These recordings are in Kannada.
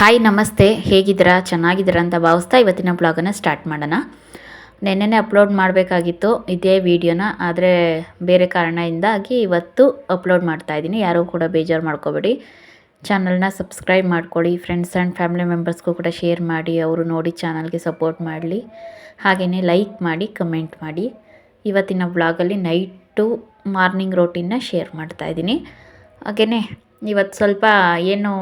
ಹಾಯ್ ನಮಸ್ತೆ. ಹೇಗಿದ್ದೀರಾ? ಚೆನ್ನಾಗಿದ್ದೀರಾ ಅಂತ ಭಾವಿಸ್ತಾ ಇವತ್ತಿನ ಬ್ಲಾಗನ್ನು ಸ್ಟಾರ್ಟ್ ಮಾಡೋಣ. ನೆನ್ನೆನೇ ಅಪ್ಲೋಡ್ ಮಾಡಬೇಕಾಗಿತ್ತು ಇದೇ ವಿಡಿಯೋನ ಆದರೆ ಬೇರೆ ಕಾರಣದಿಂದಾಗಿ ಇವತ್ತು ಅಪ್ಲೋಡ್ ಮಾಡ್ತಾ ಇದ್ದೀನಿ. ಯಾರೂ ಕೂಡ ಬೇಜಾರು ಮಾಡ್ಕೋಬೇಡಿ. ಚಾನಲ್ನ ಸಬ್ಸ್ಕ್ರೈಬ್ ಮಾಡ್ಕೊಳ್ಳಿ. ಫ್ರೆಂಡ್ಸ್ ಆ್ಯಂಡ್ ಫ್ಯಾಮಿಲಿ ಮೆಂಬರ್ಸ್ಗೂ ಕೂಡ ಶೇರ್ ಮಾಡಿ, ಅವರು ನೋಡಿ ಚಾನಲ್ಗೆ ಸಪೋರ್ಟ್ ಮಾಡಲಿ. ಹಾಗೆಯೇ ಲೈಕ್ ಮಾಡಿ ಕಮೆಂಟ್ ಮಾಡಿ. ಇವತ್ತಿನ ಬ್ಲಾಗಲ್ಲಿ ನೈಟು ಮಾರ್ನಿಂಗ್ ರೋಟೀನ್ನ ಶೇರ್ ಮಾಡ್ತಾ ಇದ್ದೀನಿ. ಹಾಗೆಯೇ ಇವತ್ತು ಸ್ವಲ್ಪ ಏನು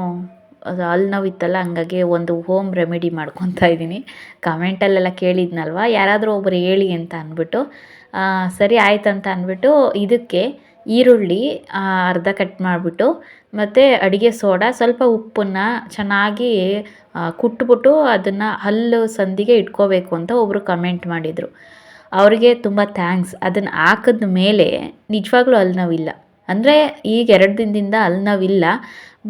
ಅದು ಹಲ್ಲು ನೋವಿತ್ತಲ್ಲ, ಹಂಗಾಗಿ ಒಂದು ಹೋಮ್ ರೆಮಿಡಿ ಮಾಡ್ಕೊತಾ ಇದ್ದೀನಿ. ಕಮೆಂಟಲ್ಲೆಲ್ಲ ಕೇಳಿದ್ನಲ್ವ? ಯಾರಾದರೂ ಒಬ್ಬರು ಹೇಳಿ ಅಂತ ಅಂದ್ಬಿಟ್ಟು ಸರಿ ಆಯ್ತು ಅಂತ ಅಂದ್ಬಿಟ್ಟು ಇದಕ್ಕೆ ಈರುಳ್ಳಿ ಅರ್ಧ ಕಟ್ ಮಾಡಿಬಿಟ್ಟು, ಮತ್ತು ಅಡುಗೆ ಸೋಡಾ, ಸ್ವಲ್ಪ ಉಪ್ಪನ್ನು ಚೆನ್ನಾಗಿ ಕುಟ್ಬಿಟ್ಟು ಅದನ್ನು ಹಲ್ಲು ಸಂದಿಗೆ ಇಟ್ಕೋಬೇಕು ಅಂತ ಒಬ್ಬರು ಕಮೆಂಟ್ ಮಾಡಿದರು. ಅವರಿಗೆ ತುಂಬ ಥ್ಯಾಂಕ್ಸ್. ಅದನ್ನು ಹಾಕಿದ ಮೇಲೆ ನಿಜವಾಗ್ಲೂ ಅಲ್ಲಿ ನೋವಿಲ್ಲ. ಅಂದರೆ ಈಗ ಎರಡು ದಿನದಿಂದ ಅಲ್ಲಿ ನೋವಿಲ್ಲ.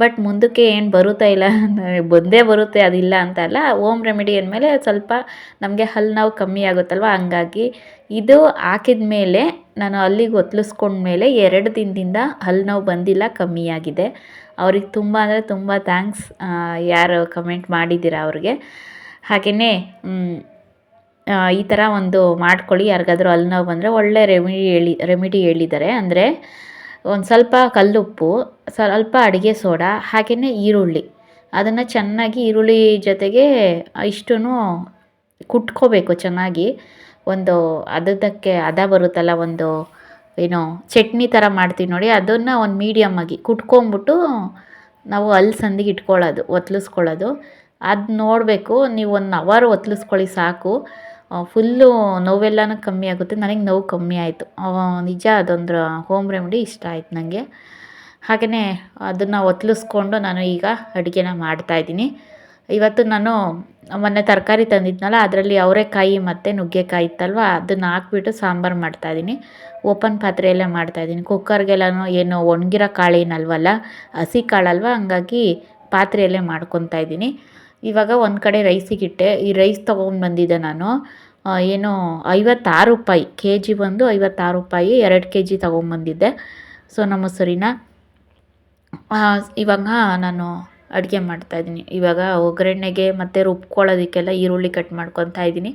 ಬಟ್ ಮುಂದಕ್ಕೆ ಏನು ಬರುತ್ತಾ ಇಲ್ಲ ಬಂದೇ ಬರುತ್ತೆ, ಅದಿಲ್ಲ ಅಂತ ಅಲ್ಲ ಓಮ್ ರೆಮಿಡಿ ಅಂದಮೇಲೆ ಸ್ವಲ್ಪ ನಮಗೆ ಹಲ್ಲು ನೋವು ಕಮ್ಮಿ ಆಗುತ್ತಲ್ವ? ಹಂಗಾಗಿ ಇದು ಹಾಕಿದ ಮೇಲೆ ನಾನು ಅಲ್ಲಿಗೆ ಒತ್ತಲಿಸ್ಕೊಂಡ್ಮೇಲೆ ಎರಡು ದಿನದಿಂದ ಹಲ್ಲು ನೋವು ಬಂದಿಲ್ಲ ಕಮ್ಮಿಯಾಗಿದೆ ಅವ್ರಿಗೆ ತುಂಬ ಅಂದರೆ ತುಂಬ ಥ್ಯಾಂಕ್ಸ್ ಯಾರು ಕಮೆಂಟ್ ಮಾಡಿದ್ದೀರ ಅವ್ರಿಗೆ. ಹಾಗೆಯೇ ಈ ಥರ ಒಂದು ಮಾಡ್ಕೊಳ್ಳಿ, ಯಾರಿಗಾದ್ರೂ ಹಲ್ಲು ನೋವು ಬಂದರೆ ಒಳ್ಳೆ ರೆಮಿಡಿ ಹೇಳಿ, ರೆಮಿಡಿ ಹೇಳಿದ್ದಾರೆ. ಅಂದರೆ ಒಂದು ಸ್ವಲ್ಪ ಕಲ್ಲುಪ್ಪು ಸ್ವಲ್ಪ ಅಡುಗೆ ಸೋಡಾ ಹಾಗೆಯೇ ಈರುಳ್ಳಿ. ಅದನ್ನು ಚೆನ್ನಾಗಿ ಈರುಳ್ಳಿ ಜೊತೆಗೆ ಇಷ್ಟೂ ಕುಟ್ಕೋಬೇಕು ಚೆನ್ನಾಗಿ. ಒಂದು ಅದಕ್ಕೆ ಹದ ಬರುತ್ತಲ್ಲ, ಒಂದು ಏನು ಚಟ್ನಿ ಥರ ಮಾಡ್ತೀವಿ ನೋಡಿ, ಅದನ್ನು ಒಂದು ಮೀಡಿಯಮ್ಮಾಗಿ ಕುಟ್ಕೊಂಬಿಟ್ಟು ನಾವು ಅಲ್ಲಿ ಸಂದಿಗೆ ಇಟ್ಕೊಳ್ಳೋದು ಒತ್ತಲಿಸ್ಕೊಳ್ಳೋದು ಅದು ನೋಡಬೇಕು, ನೀವು ಒಂದು ಅವರ್ ಒತ್ತಲಿಸ್ಕೊಳ್ಳಿ ಸಾಕು. ಫುಲ್ಲು ನೋವೆಲ್ಲನೂ ಕಮ್ಮಿ ಆಗುತ್ತೆ, ನನಗೆ ನೋವು ಕಮ್ಮಿ ಆಯಿತು. ನಿಜ ಅದೊಂದು ಹೋಮ್ ರೆಮಿಡಿ ಇಷ್ಟ ಆಯ್ತು ನನಗೆ ಹಾಗೆಯೇ ಅದನ್ನು ಒತ್ತಲಿಸ್ಕೊಂಡು ನಾನು ಈಗ ಅಡುಗೆನ ಮಾಡ್ತಾಯಿದ್ದೀನಿ ಇವತ್ತು ನಾನು ಮೊನ್ನೆ ತರಕಾರಿ ತಂದಿದ್ನಲ್ಲ, ಅದರಲ್ಲಿ ಅವರೆಕಾಯಿ ಮತ್ತು ನುಗ್ಗೆಕಾಯಿ ಇತ್ತಲ್ವ, ಅದನ್ನು ಹಾಕ್ಬಿಟ್ಟು ಸಾಂಬಾರು ಮಾಡ್ತಾಯಿದ್ದೀನಿ ಓಪನ್ ಪಾತ್ರೆಯಲ್ಲೇ ಮಾಡ್ತಾಯಿದ್ದೀನಿ ಕುಕ್ಕರ್ಗೆಲ್ಲನೂ ಏನು ಒಣಗಿರೋ ಕಾಳೇನಲ್ವಲ್ಲ, ಹಸಿ ಕಾಳಲ್ವ, ಹಂಗಾಗಿ ಪಾತ್ರೆಯಲ್ಲೇ ಮಾಡ್ಕೊತಾ ಇದ್ದೀನಿ. ಇವಾಗ ಒಂದು ಕಡೆ ರೈಸಿಗಿಟ್ಟೆ ಈ ರೈಸ್ ತೊಗೊಂಡು ಬಂದಿದ್ದೆ ನಾನು. ಏನು ಐವತ್ತಾರು ರೂಪಾಯಿ ಕೆ ಜಿ ಬಂದು ಐವತ್ತಾರು ರೂಪಾಯಿ, ಎರಡು ಕೆ ಜಿ ತೊಗೊಂಬಂದಿದ್ದೆ ಸೊ, ನಮ್ಮ ಸರಿನ ಇವಾಗ ನಾನು ಅಡುಗೆ ಮಾಡ್ತಾಯಿದ್ದೀನಿ ಇವಾಗ ಒಗ್ಗರಣೆಗೆ ಮತ್ತು ರುಬ್ಕೊಳ್ಳೋದಕ್ಕೆಲ್ಲ ಈರುಳ್ಳಿ ಕಟ್ ಮಾಡ್ಕೊತಾ ಇದ್ದೀನಿ.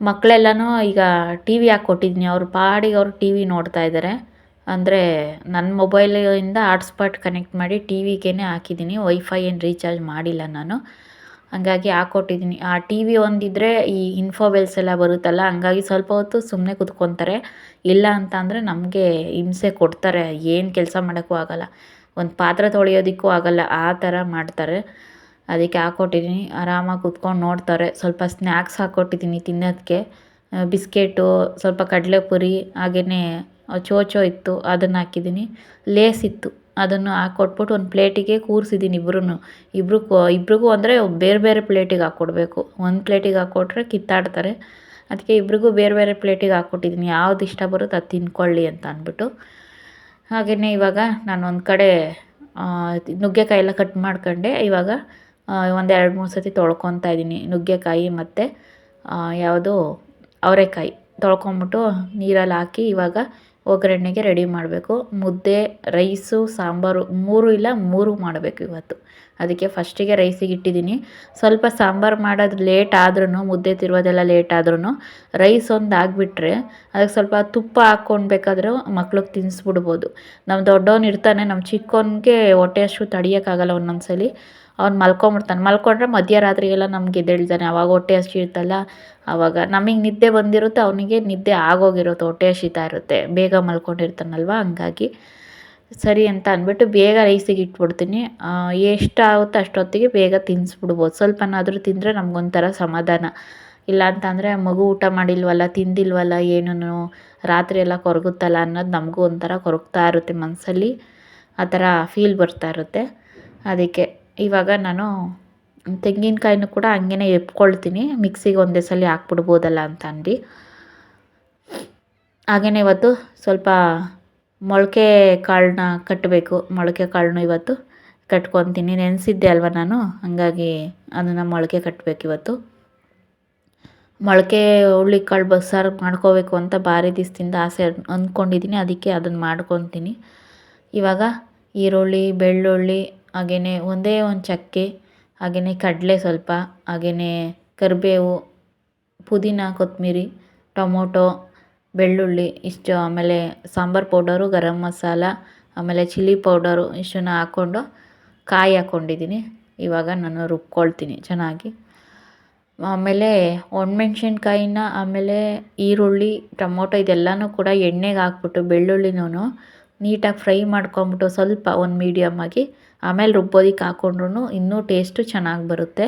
ಮಕ್ಕಳೆಲ್ಲನೂ ಈಗ ಟಿ ವಿ ಹಾಕ್ಕೊಟ್ಟಿದ್ದೀನಿ ಅವ್ರ ಪಾಡಿಗೆ ಅವರು ಟಿ ವಿ ನೋಡ್ತಾ ಇದ್ದಾರೆ ಅಂದರೆ ನನ್ನ ಮೊಬೈಲಿಂದ ಹಾಟ್ಸ್ಪಾಟ್ ಕನೆಕ್ಟ್ ಮಾಡಿ ಟಿ ವಿಗೇ ಹಾಕಿದ್ದೀನಿ. ವೈಫೈ ಏನು ರೀಚಾರ್ಜ್ ಮಾಡಿಲ್ಲ ನಾನು. ಹಂಗಾಗಿ ಹಾಕ್ಕೊಟ್ಟಿದ್ದೀನಿ ಆ ಟಿ ವಿ ಒಂದಿದ್ದರೆ ಈ ಇನ್ಫೋವೆಲ್ಸ್ ಎಲ್ಲ ಬರುತ್ತಲ್ಲ, ಹಂಗಾಗಿ ಸ್ವಲ್ಪ ಹೊತ್ತು ಸುಮ್ಮನೆ ಕುತ್ಕೊತಾರೆ. ಇಲ್ಲ ಅಂತ ಅಂದರೆ ನಮಗೆ ಹಿಂಸೆ ಕೊಡ್ತಾರೆ. ಏನು ಕೆಲಸ ಮಾಡೋಕ್ಕೂ ಆಗಲ್ಲ. ಒಂದು ಪಾತ್ರೆ ತೊಳೆಯೋದಕ್ಕೂ ಆಗಲ್ಲ. ಆ ಥರ ಮಾಡ್ತಾರೆ. ಅದಕ್ಕೆ ಹಾಕ್ಕೊಟ್ಟಿದ್ದೀನಿ ಆರಾಮಾಗಿ ಕುತ್ಕೊಂಡು ನೋಡ್ತಾರೆ. ಸ್ವಲ್ಪ ಸ್ನ್ಯಾಕ್ಸ್ ಹಾಕ್ಕೊಟ್ಟಿದ್ದೀನಿ ತಿನ್ನೋದಕ್ಕೆ ಬಿಸ್ಕೆಟು, ಸ್ವಲ್ಪ ಕಡಲೆಪುರಿ ಹಾಗೆಯೇ ಚೋಚೋ ಇತ್ತು, ಅದನ್ನು ಹಾಕಿದ್ದೀನಿ. ಲೇಸ್ ಇತ್ತು. ಅದನ್ನು ಹಾಕ್ಕೊಟ್ಬಿಟ್ಟು ಒಂದು ಪ್ಲೇಟಿಗೆ ಕೂರಿಸಿದ್ದೀನಿ ಇಬ್ರೂ ಇಬ್ರಿಗೂ ಇಬ್ರಿಗೂ ಅಂದರೆ ಬೇರೆ ಬೇರೆ ಪ್ಲೇಟಿಗೆ ಹಾಕ್ಕೊಡ್ಬೇಕು ಒಂದು ಪ್ಲೇಟಿಗೆ ಹಾಕ್ಕೊಟ್ರೆ ಕಿತ್ತಾಡ್ತಾರೆ. ಅದಕ್ಕೆ ಇಬ್ರಿಗೂ ಬೇರೆ ಬೇರೆ ಪ್ಲೇಟಿಗೆ ಹಾಕ್ಕೊಟ್ಟಿದ್ದೀನಿ ಯಾವ್ದು ಇಷ್ಟ ಬರುತ್ತೆ ಅದು ತಿನ್ಕೊಳ್ಳಿ ಅಂತ ಅಂದ್ಬಿಟ್ಟು. ಹಾಗೆಯೇ ಇವಾಗ ನಾನು ಒಂದು ಕಡೆ ನುಗ್ಗೆಕಾಯಿ ಎಲ್ಲ ಕಟ್ ಮಾಡ್ಕೊಂಡೆ. ಇವಾಗ ಒಂದು ಎರಡು ಮೂರು ಸತಿ ತೊಳ್ಕೊತಾ ಇದ್ದೀನಿ. ನುಗ್ಗೆಕಾಯಿ ಮತ್ತು ಯಾವುದು, ಅವರೆಕಾಯಿ ತೊಳ್ಕೊಂಬಿಟ್ಟು ನೀರಲ್ಲಿ ಹಾಕಿ ಇವಾಗ ಒಗ್ಗರಣೆಗೆ ರೆಡಿ ಮಾಡಬೇಕು. ಮುದ್ದೆ, ರೈಸು, ಸಾಂಬಾರು ಮೂರು ಇಲ್ಲ ಮೂರು ಮಾಡಬೇಕು ಇವತ್ತು. ಅದಕ್ಕೆ ಫಸ್ಟಿಗೆ ರೈಸಿಗೆ ಇಟ್ಟಿದ್ದೀನಿ. ಸ್ವಲ್ಪ ಸಾಂಬಾರು ಮಾಡೋದು ಲೇಟ್ ಆದ್ರೂ ಮುದ್ದೆ ತಿರುವುದೆಲ್ಲ ಲೇಟ್ ಆದ್ರೂ ರೈಸ್ ಒಂದು ಆಗಿಬಿಟ್ರೆ ಅದಕ್ಕೆ ಸ್ವಲ್ಪ ತುಪ್ಪ ಹಾಕ್ಕೊಂಡು ಬೇಕಾದರೂ ಮಕ್ಳಿಗೆ ತಿನ್ನಿಸ್ಬಿಡ್ಬೋದು ನಮ್ಮ ದೊಡ್ಡವನು ಇರ್ತಾನೆ ನಮ್ಮ ಚಿಕ್ಕವನಿಗೆ ಹೊಟ್ಟೆ ಅಷ್ಟು ತಡಿಯೋಕ್ಕಾಗಲ್ಲ ಒಂದೊಂದ್ಸಲಿ. ಸಲ ಅವ್ನು ಮಲ್ಕೊಂಬಿಡ್ತಾನೆ. ಮಲ್ಕೊಂಡ್ರೆ ಮಧ್ಯರಾತ್ರಿಗೆಲ್ಲ ನಮ್ಗೆ ಎದ್ದೇಳ್ತಾನೆ. ಅವಾಗ ಹೊಟ್ಟೆ ಹಸಿಯುತ್ತಲ್ಲ ಆವಾಗ ನಮಗೆ ನಿದ್ದೆ ಬಂದಿರುತ್ತೆ, ಅವನಿಗೆ ನಿದ್ದೆ ಆಗೋಗಿರುತ್ತೆ, ಹೊಟ್ಟೆ ಹಸಿತಾ ಇರುತ್ತೆ. ಬೇಗ ಮಲ್ಕೊಂಡಿರ್ತಾನಲ್ವ? ಹಂಗಾಗಿ ಸರಿ ಅಂತ ಅಂದ್ಬಿಟ್ಟು ಬೇಗ ರೈಸಿಗೆ ಇಟ್ಬಿಡ್ತೀನಿ. ಎಷ್ಟಾಗುತ್ತೋ ಅಷ್ಟೊತ್ತಿಗೆ ಬೇಗ ತಿನ್ನಿಸ್ಬಿಡ್ಬೋದು ಸ್ವಲ್ಪನಾದರೂ ತಿಂದರೆ ನಮಗೊಂಥರ ಸಮಾಧಾನ. ಇಲ್ಲ ಅಂತಂದರೆ ಮಗು ಊಟ ಮಾಡಿಲ್ವಲ್ಲ, ತಿಂದಿಲ್ವಲ್ಲ ಏನೂ ರಾತ್ರಿ ಎಲ್ಲ ಕೊರಗುತ್ತಲ್ಲ ಅನ್ನೋದು ನಮಗೂ ಒಂಥರ ಕೊರಗ್ತಾ ಇರುತ್ತೆ ಮನಸ್ಸಲ್ಲಿ ಆ ಥರ ಫೀಲ್ ಬರ್ತಾ ಇರುತ್ತೆ. ಅದಕ್ಕೆ ಇವಾಗ ನಾನು ತೆಂಗಿನಕಾಯಿನೂ ಕೂಡ ಹಂಗೇನೆ ಎಪ್ಕೊಳ್ತೀನಿ. ಮಿಕ್ಸಿಗೆ ಒಂದೇ ಸಲ ಹಾಕ್ಬಿಡ್ಬೋದಲ್ಲ ಅಂತ ಅಂದು ಹಾಗೆಯೇ ಇವತ್ತು ಸ್ವಲ್ಪ ಮೊಳಕೆ ಕಾಳನ್ನ ಕಟ್ಟಬೇಕು. ಮೊಳಕೆ ಕಾಳನ್ನು ಇವತ್ತು ಕಟ್ಕೊತೀನಿ. ನೆನೆಸಿದ್ದೆ ಅಲ್ವ ನಾನು? ಹಾಗಾಗಿ ಅದನ್ನು ಮೊಳಕೆ ಕಟ್ಟಬೇಕು ಇವತ್ತು. ಮೊಳಕೆ ಹುಳ್ಳಿಕಾಳು ಬಸ್ಸಾರು ಮಾಡ್ಕೋಬೇಕು ಅಂತ ಭಾರಿ ದಿವಸದಿಂದ ಆಸೆ ಅಂದ್ಕೊಂಡಿದ್ದೀನಿ. ಅದಕ್ಕೆ ಅದನ್ನು ಮಾಡ್ಕೊತೀನಿ. ಇವಾಗ ಈರುಳ್ಳಿ, ಬೆಳ್ಳುಳ್ಳಿ ಹಾಗೆಯೇ ಒಂದೇ ಒಂದು ಚಕ್ಕೆ ಹಾಗೆಯೇ ಕಡಲೆ ಸ್ವಲ್ಪ ಹಾಗೆಯೇ ಕರಿಬೇವು, ಪುದೀನ, ಕೊತ್ತಂಬ್ರಿ, ಟೊಮೊಟೊ, ಬೆಳ್ಳುಳ್ಳಿ, ಇಷ್ಟು ಆಮೇಲೆ ಸಾಂಬಾರು ಪೌಡರು, ಗರಂ ಮಸಾಲ, ಆಮೇಲೆ ಚಿಲ್ಲಿ ಪೌಡರು ಇಷ್ಟನ್ನು ಹಾಕ್ಕೊಂಡು ಕಾಯಿ ಹಾಕ್ಕೊಂಡಿದ್ದೀನಿ. ಇವಾಗ ನಾನು ರುಬ್ಕೊಳ್ತೀನಿ ಚೆನ್ನಾಗಿ. ಆಮೇಲೆ ಒಣಮೆಣ್ಸಿನ್ಕಾಯಿನ ಆಮೇಲೆ ಈರುಳ್ಳಿ, ಟೊಮೊಟೊ ಇದೆಲ್ಲನೂ ಕೂಡ ಎಣ್ಣೆಗೆ ಹಾಕ್ಬಿಟ್ಟು ಬೆಳ್ಳುಳ್ಳಿನೂ ನೀಟಾಗಿ ಫ್ರೈ ಮಾಡ್ಕೊಂಬಿಟ್ಟು ಸ್ವಲ್ಪ ಒಂದು ಮೀಡಿಯಮ್ ಆಗಿ ಆಮೇಲೆ ರುಬ್ಬೋದಕ್ಕೆ ಹಾಕ್ಕೊಂಡ್ರು ಇನ್ನೂ ಟೇಸ್ಟು ಚೆನ್ನಾಗಿ ಬರುತ್ತೆ.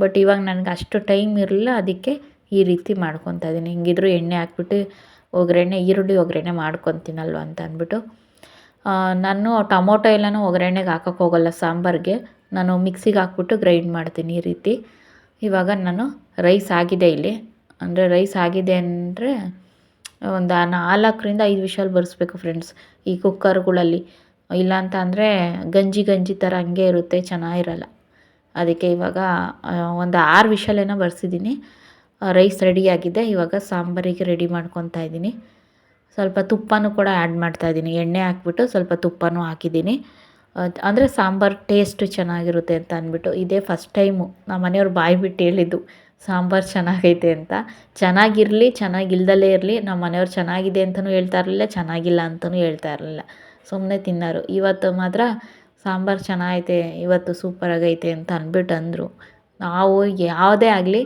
ಬಟ್ ಇವಾಗ ನನಗೆ ಅಷ್ಟು ಟೈಮ್ ಇರಲಿಲ್ಲ, ಅದಕ್ಕೆ ಈ ರೀತಿ ಮಾಡ್ಕೊತಾ ಇದ್ದೀನಿ ಹಿಂಗಿದ್ರು ಎಣ್ಣೆ ಹಾಕ್ಬಿಟ್ಟು ಒಗ್ಗರಣೆ, ಈರುಳ್ಳಿ ಒಗ್ಗರಣೆ ಮಾಡ್ಕೊತೀನಲ್ವ ಅಂತ ಅಂದ್ಬಿಟ್ಟು. ನಾನು ಟೊಮೊಟೊ ಎಲ್ಲನೂ ಒಗ್ಗರಣೆಗೆ ಹಾಕೋಕ್ಕೆ ಹೋಗಲ್ಲ ಸಾಂಬಾರಿಗೆ. ನಾನು ಮಿಕ್ಸಿಗೆ ಹಾಕ್ಬಿಟ್ಟು ಗ್ರೈಂಡ್ ಮಾಡ್ತೀನಿ ಈ ರೀತಿ. ಇವಾಗ ನಾನು ರೈಸ್ ಆಗಿದೆ ಇಲ್ಲಿ. ಅಂದರೆ ರೈಸ್ ಆಗಿದೆ ಅಂದರೆ ಒಂದು ನಾಲ್ಕರಿಂದ ಐದು ವಿಷಲ್ ಬರೆಸ್ಬೇಕು ಫ್ರೆಂಡ್ಸ್ ಈ ಕುಕ್ಕರ್ಗಳಲ್ಲಿ. ಇಲ್ಲ ಅಂತ ಅಂದರೆ ಗಂಜಿ ಗಂಜಿ ಥರ ಹಂಗೆ ಇರುತ್ತೆ, ಚೆನ್ನಾಗಿರಲ್ಲ. ಅದಕ್ಕೆ ಇವಾಗ ಒಂದು ಆರು ವಿಷಲೇನೋ ಬರೆಸಿದ್ದೀನಿ ರೈಸ್ ರೆಡಿಯಾಗಿದೆ ಇವಾಗ ಸಾಂಬಾರಿಗೆ ರೆಡಿ ಮಾಡ್ಕೊತಾ ಇದ್ದೀನಿ. ಸ್ವಲ್ಪ ತುಪ್ಪನೂ ಕೂಡ ಆ್ಯಡ್ ಮಾಡ್ತಾಯಿದ್ದೀನಿ ಎಣ್ಣೆ ಹಾಕ್ಬಿಟ್ಟು ಸ್ವಲ್ಪ ತುಪ್ಪನೂ ಹಾಕಿದ್ದೀನಿ. ಅಂದರೆ ಸಾಂಬಾರು ಟೇಸ್ಟು ಚೆನ್ನಾಗಿರುತ್ತೆ ಅಂತ ಅಂದ್ಬಿಟ್ಟು. ಇದೇ ಫಸ್ಟ್ ಟೈಮು ನಮ್ಮ ಮನೆಯವ್ರು ಬಾಯಿ ಬಿಟ್ಟು ಹೇಳಿದ್ದು. ಸಾಂಬಾರು ಚೆನ್ನಾಗೈತೆ ಅಂತ. ಚೆನ್ನಾಗಿರಲಿ, ಚೆನ್ನಾಗಿಲ್ದಲೇ ಇರಲಿ. ನಮ್ಮ ಮನೆಯವ್ರು ಚೆನ್ನಾಗಿದೆ ಅಂತಲೂ ಹೇಳ್ತಾ ಇರಲಿಲ್ಲ, ಚೆನ್ನಾಗಿಲ್ಲ ಅಂತಲೂ ಹೇಳ್ತಾ ಇರಲಿಲ್ಲ. ಸುಮ್ಮನೆ ತಿನ್ನೋರು ಇವತ್ತು ಮಾತ್ರ ಸಾಂಬಾರು ಚೆನ್ನಾಗೈತೆ, ಇವತ್ತು ಸೂಪರಾಗೈತೆ ಅಂತ ಅಂದ್ಬಿಟ್ಟು ಅಂದರು. ನಾವು ಯಾವುದೇ ಆಗಲಿ,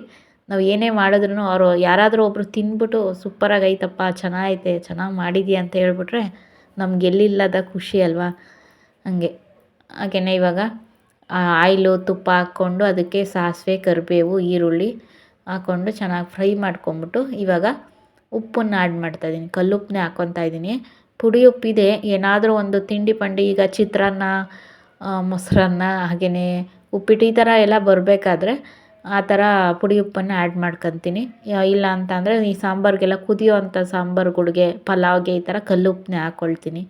ನಾವು ಏನೇ ಮಾಡಿದ್ರೂ ಅವರು ಯಾರಾದರೂ ಒಬ್ಬರು ತಿಂದ್ಬಿಟ್ಟು ಸೂಪರಾಗೈತಪ್ಪ, ಚೆನ್ನಾಗೈತೆ, ಚೆನ್ನಾಗಿ ಮಾಡಿದೀಯ ಅಂತ ಹೇಳ್ಬಿಟ್ರೆ ನಮ್ಗೆ ಎಲ್ಲಿಲ್ಲದ ಖುಷಿ ಅಲ್ವಾ? ಹಂಗೆ. ಹಾಗೆಯೇ ಇವಾಗ ಆಯಿಲು, ತುಪ್ಪ ಹಾಕ್ಕೊಂಡು ಅದಕ್ಕೆ ಸಾಸಿವೆ, ಕರಿಬೇವು, ಈರುಳ್ಳಿ ಹಾಕ್ಕೊಂಡು ಚೆನ್ನಾಗಿ ಫ್ರೈ ಮಾಡ್ಕೊಂಬಿಟ್ಟು ಇವಾಗ ಉಪ್ಪನ್ನು ಆ್ಯಡ್ ಮಾಡ್ತಾಯಿದ್ದೀನಿ ಕಲ್ಲುಪ್ಪನ್ನೇ ಹಾಕ್ಕೊತಾ ಇದ್ದೀನಿ ಪುಡಿ ಉಪ್ಪಿದೆ ಏನಾದರೂ ಒಂದು ತಿಂಡಿ ಪಂಡಿ, ಈಗ ಚಿತ್ರಾನ್ನ ಮೊಸರನ್ನ ಹಾಗೆಯೇ ಉಪ್ಪಿಟ್ಟು ಈ ಥರ ಎಲ್ಲ ಬರಬೇಕಾದ್ರೆ ಆ ಥರ ಪುಡಿ ಉಪ್ಪನ್ನು ಆ್ಯಡ್ ಮಾಡ್ಕೊತೀನಿ ಇಲ್ಲ ಅಂತ ಅಂದರೆ ಈ ಸಾಂಬಾರಿಗೆಲ್ಲ ಕುದಿಯೋವಂಥ ಸಾಂಬಾರುಗಳ್ಗೆ, ಪಲಾವ್ಗೆ ಈ ಥರ ಕಲ್ಲುಪ್ಪನ್ನೇ ಹಾಕ್ಕೊಳ್ತೀನಿ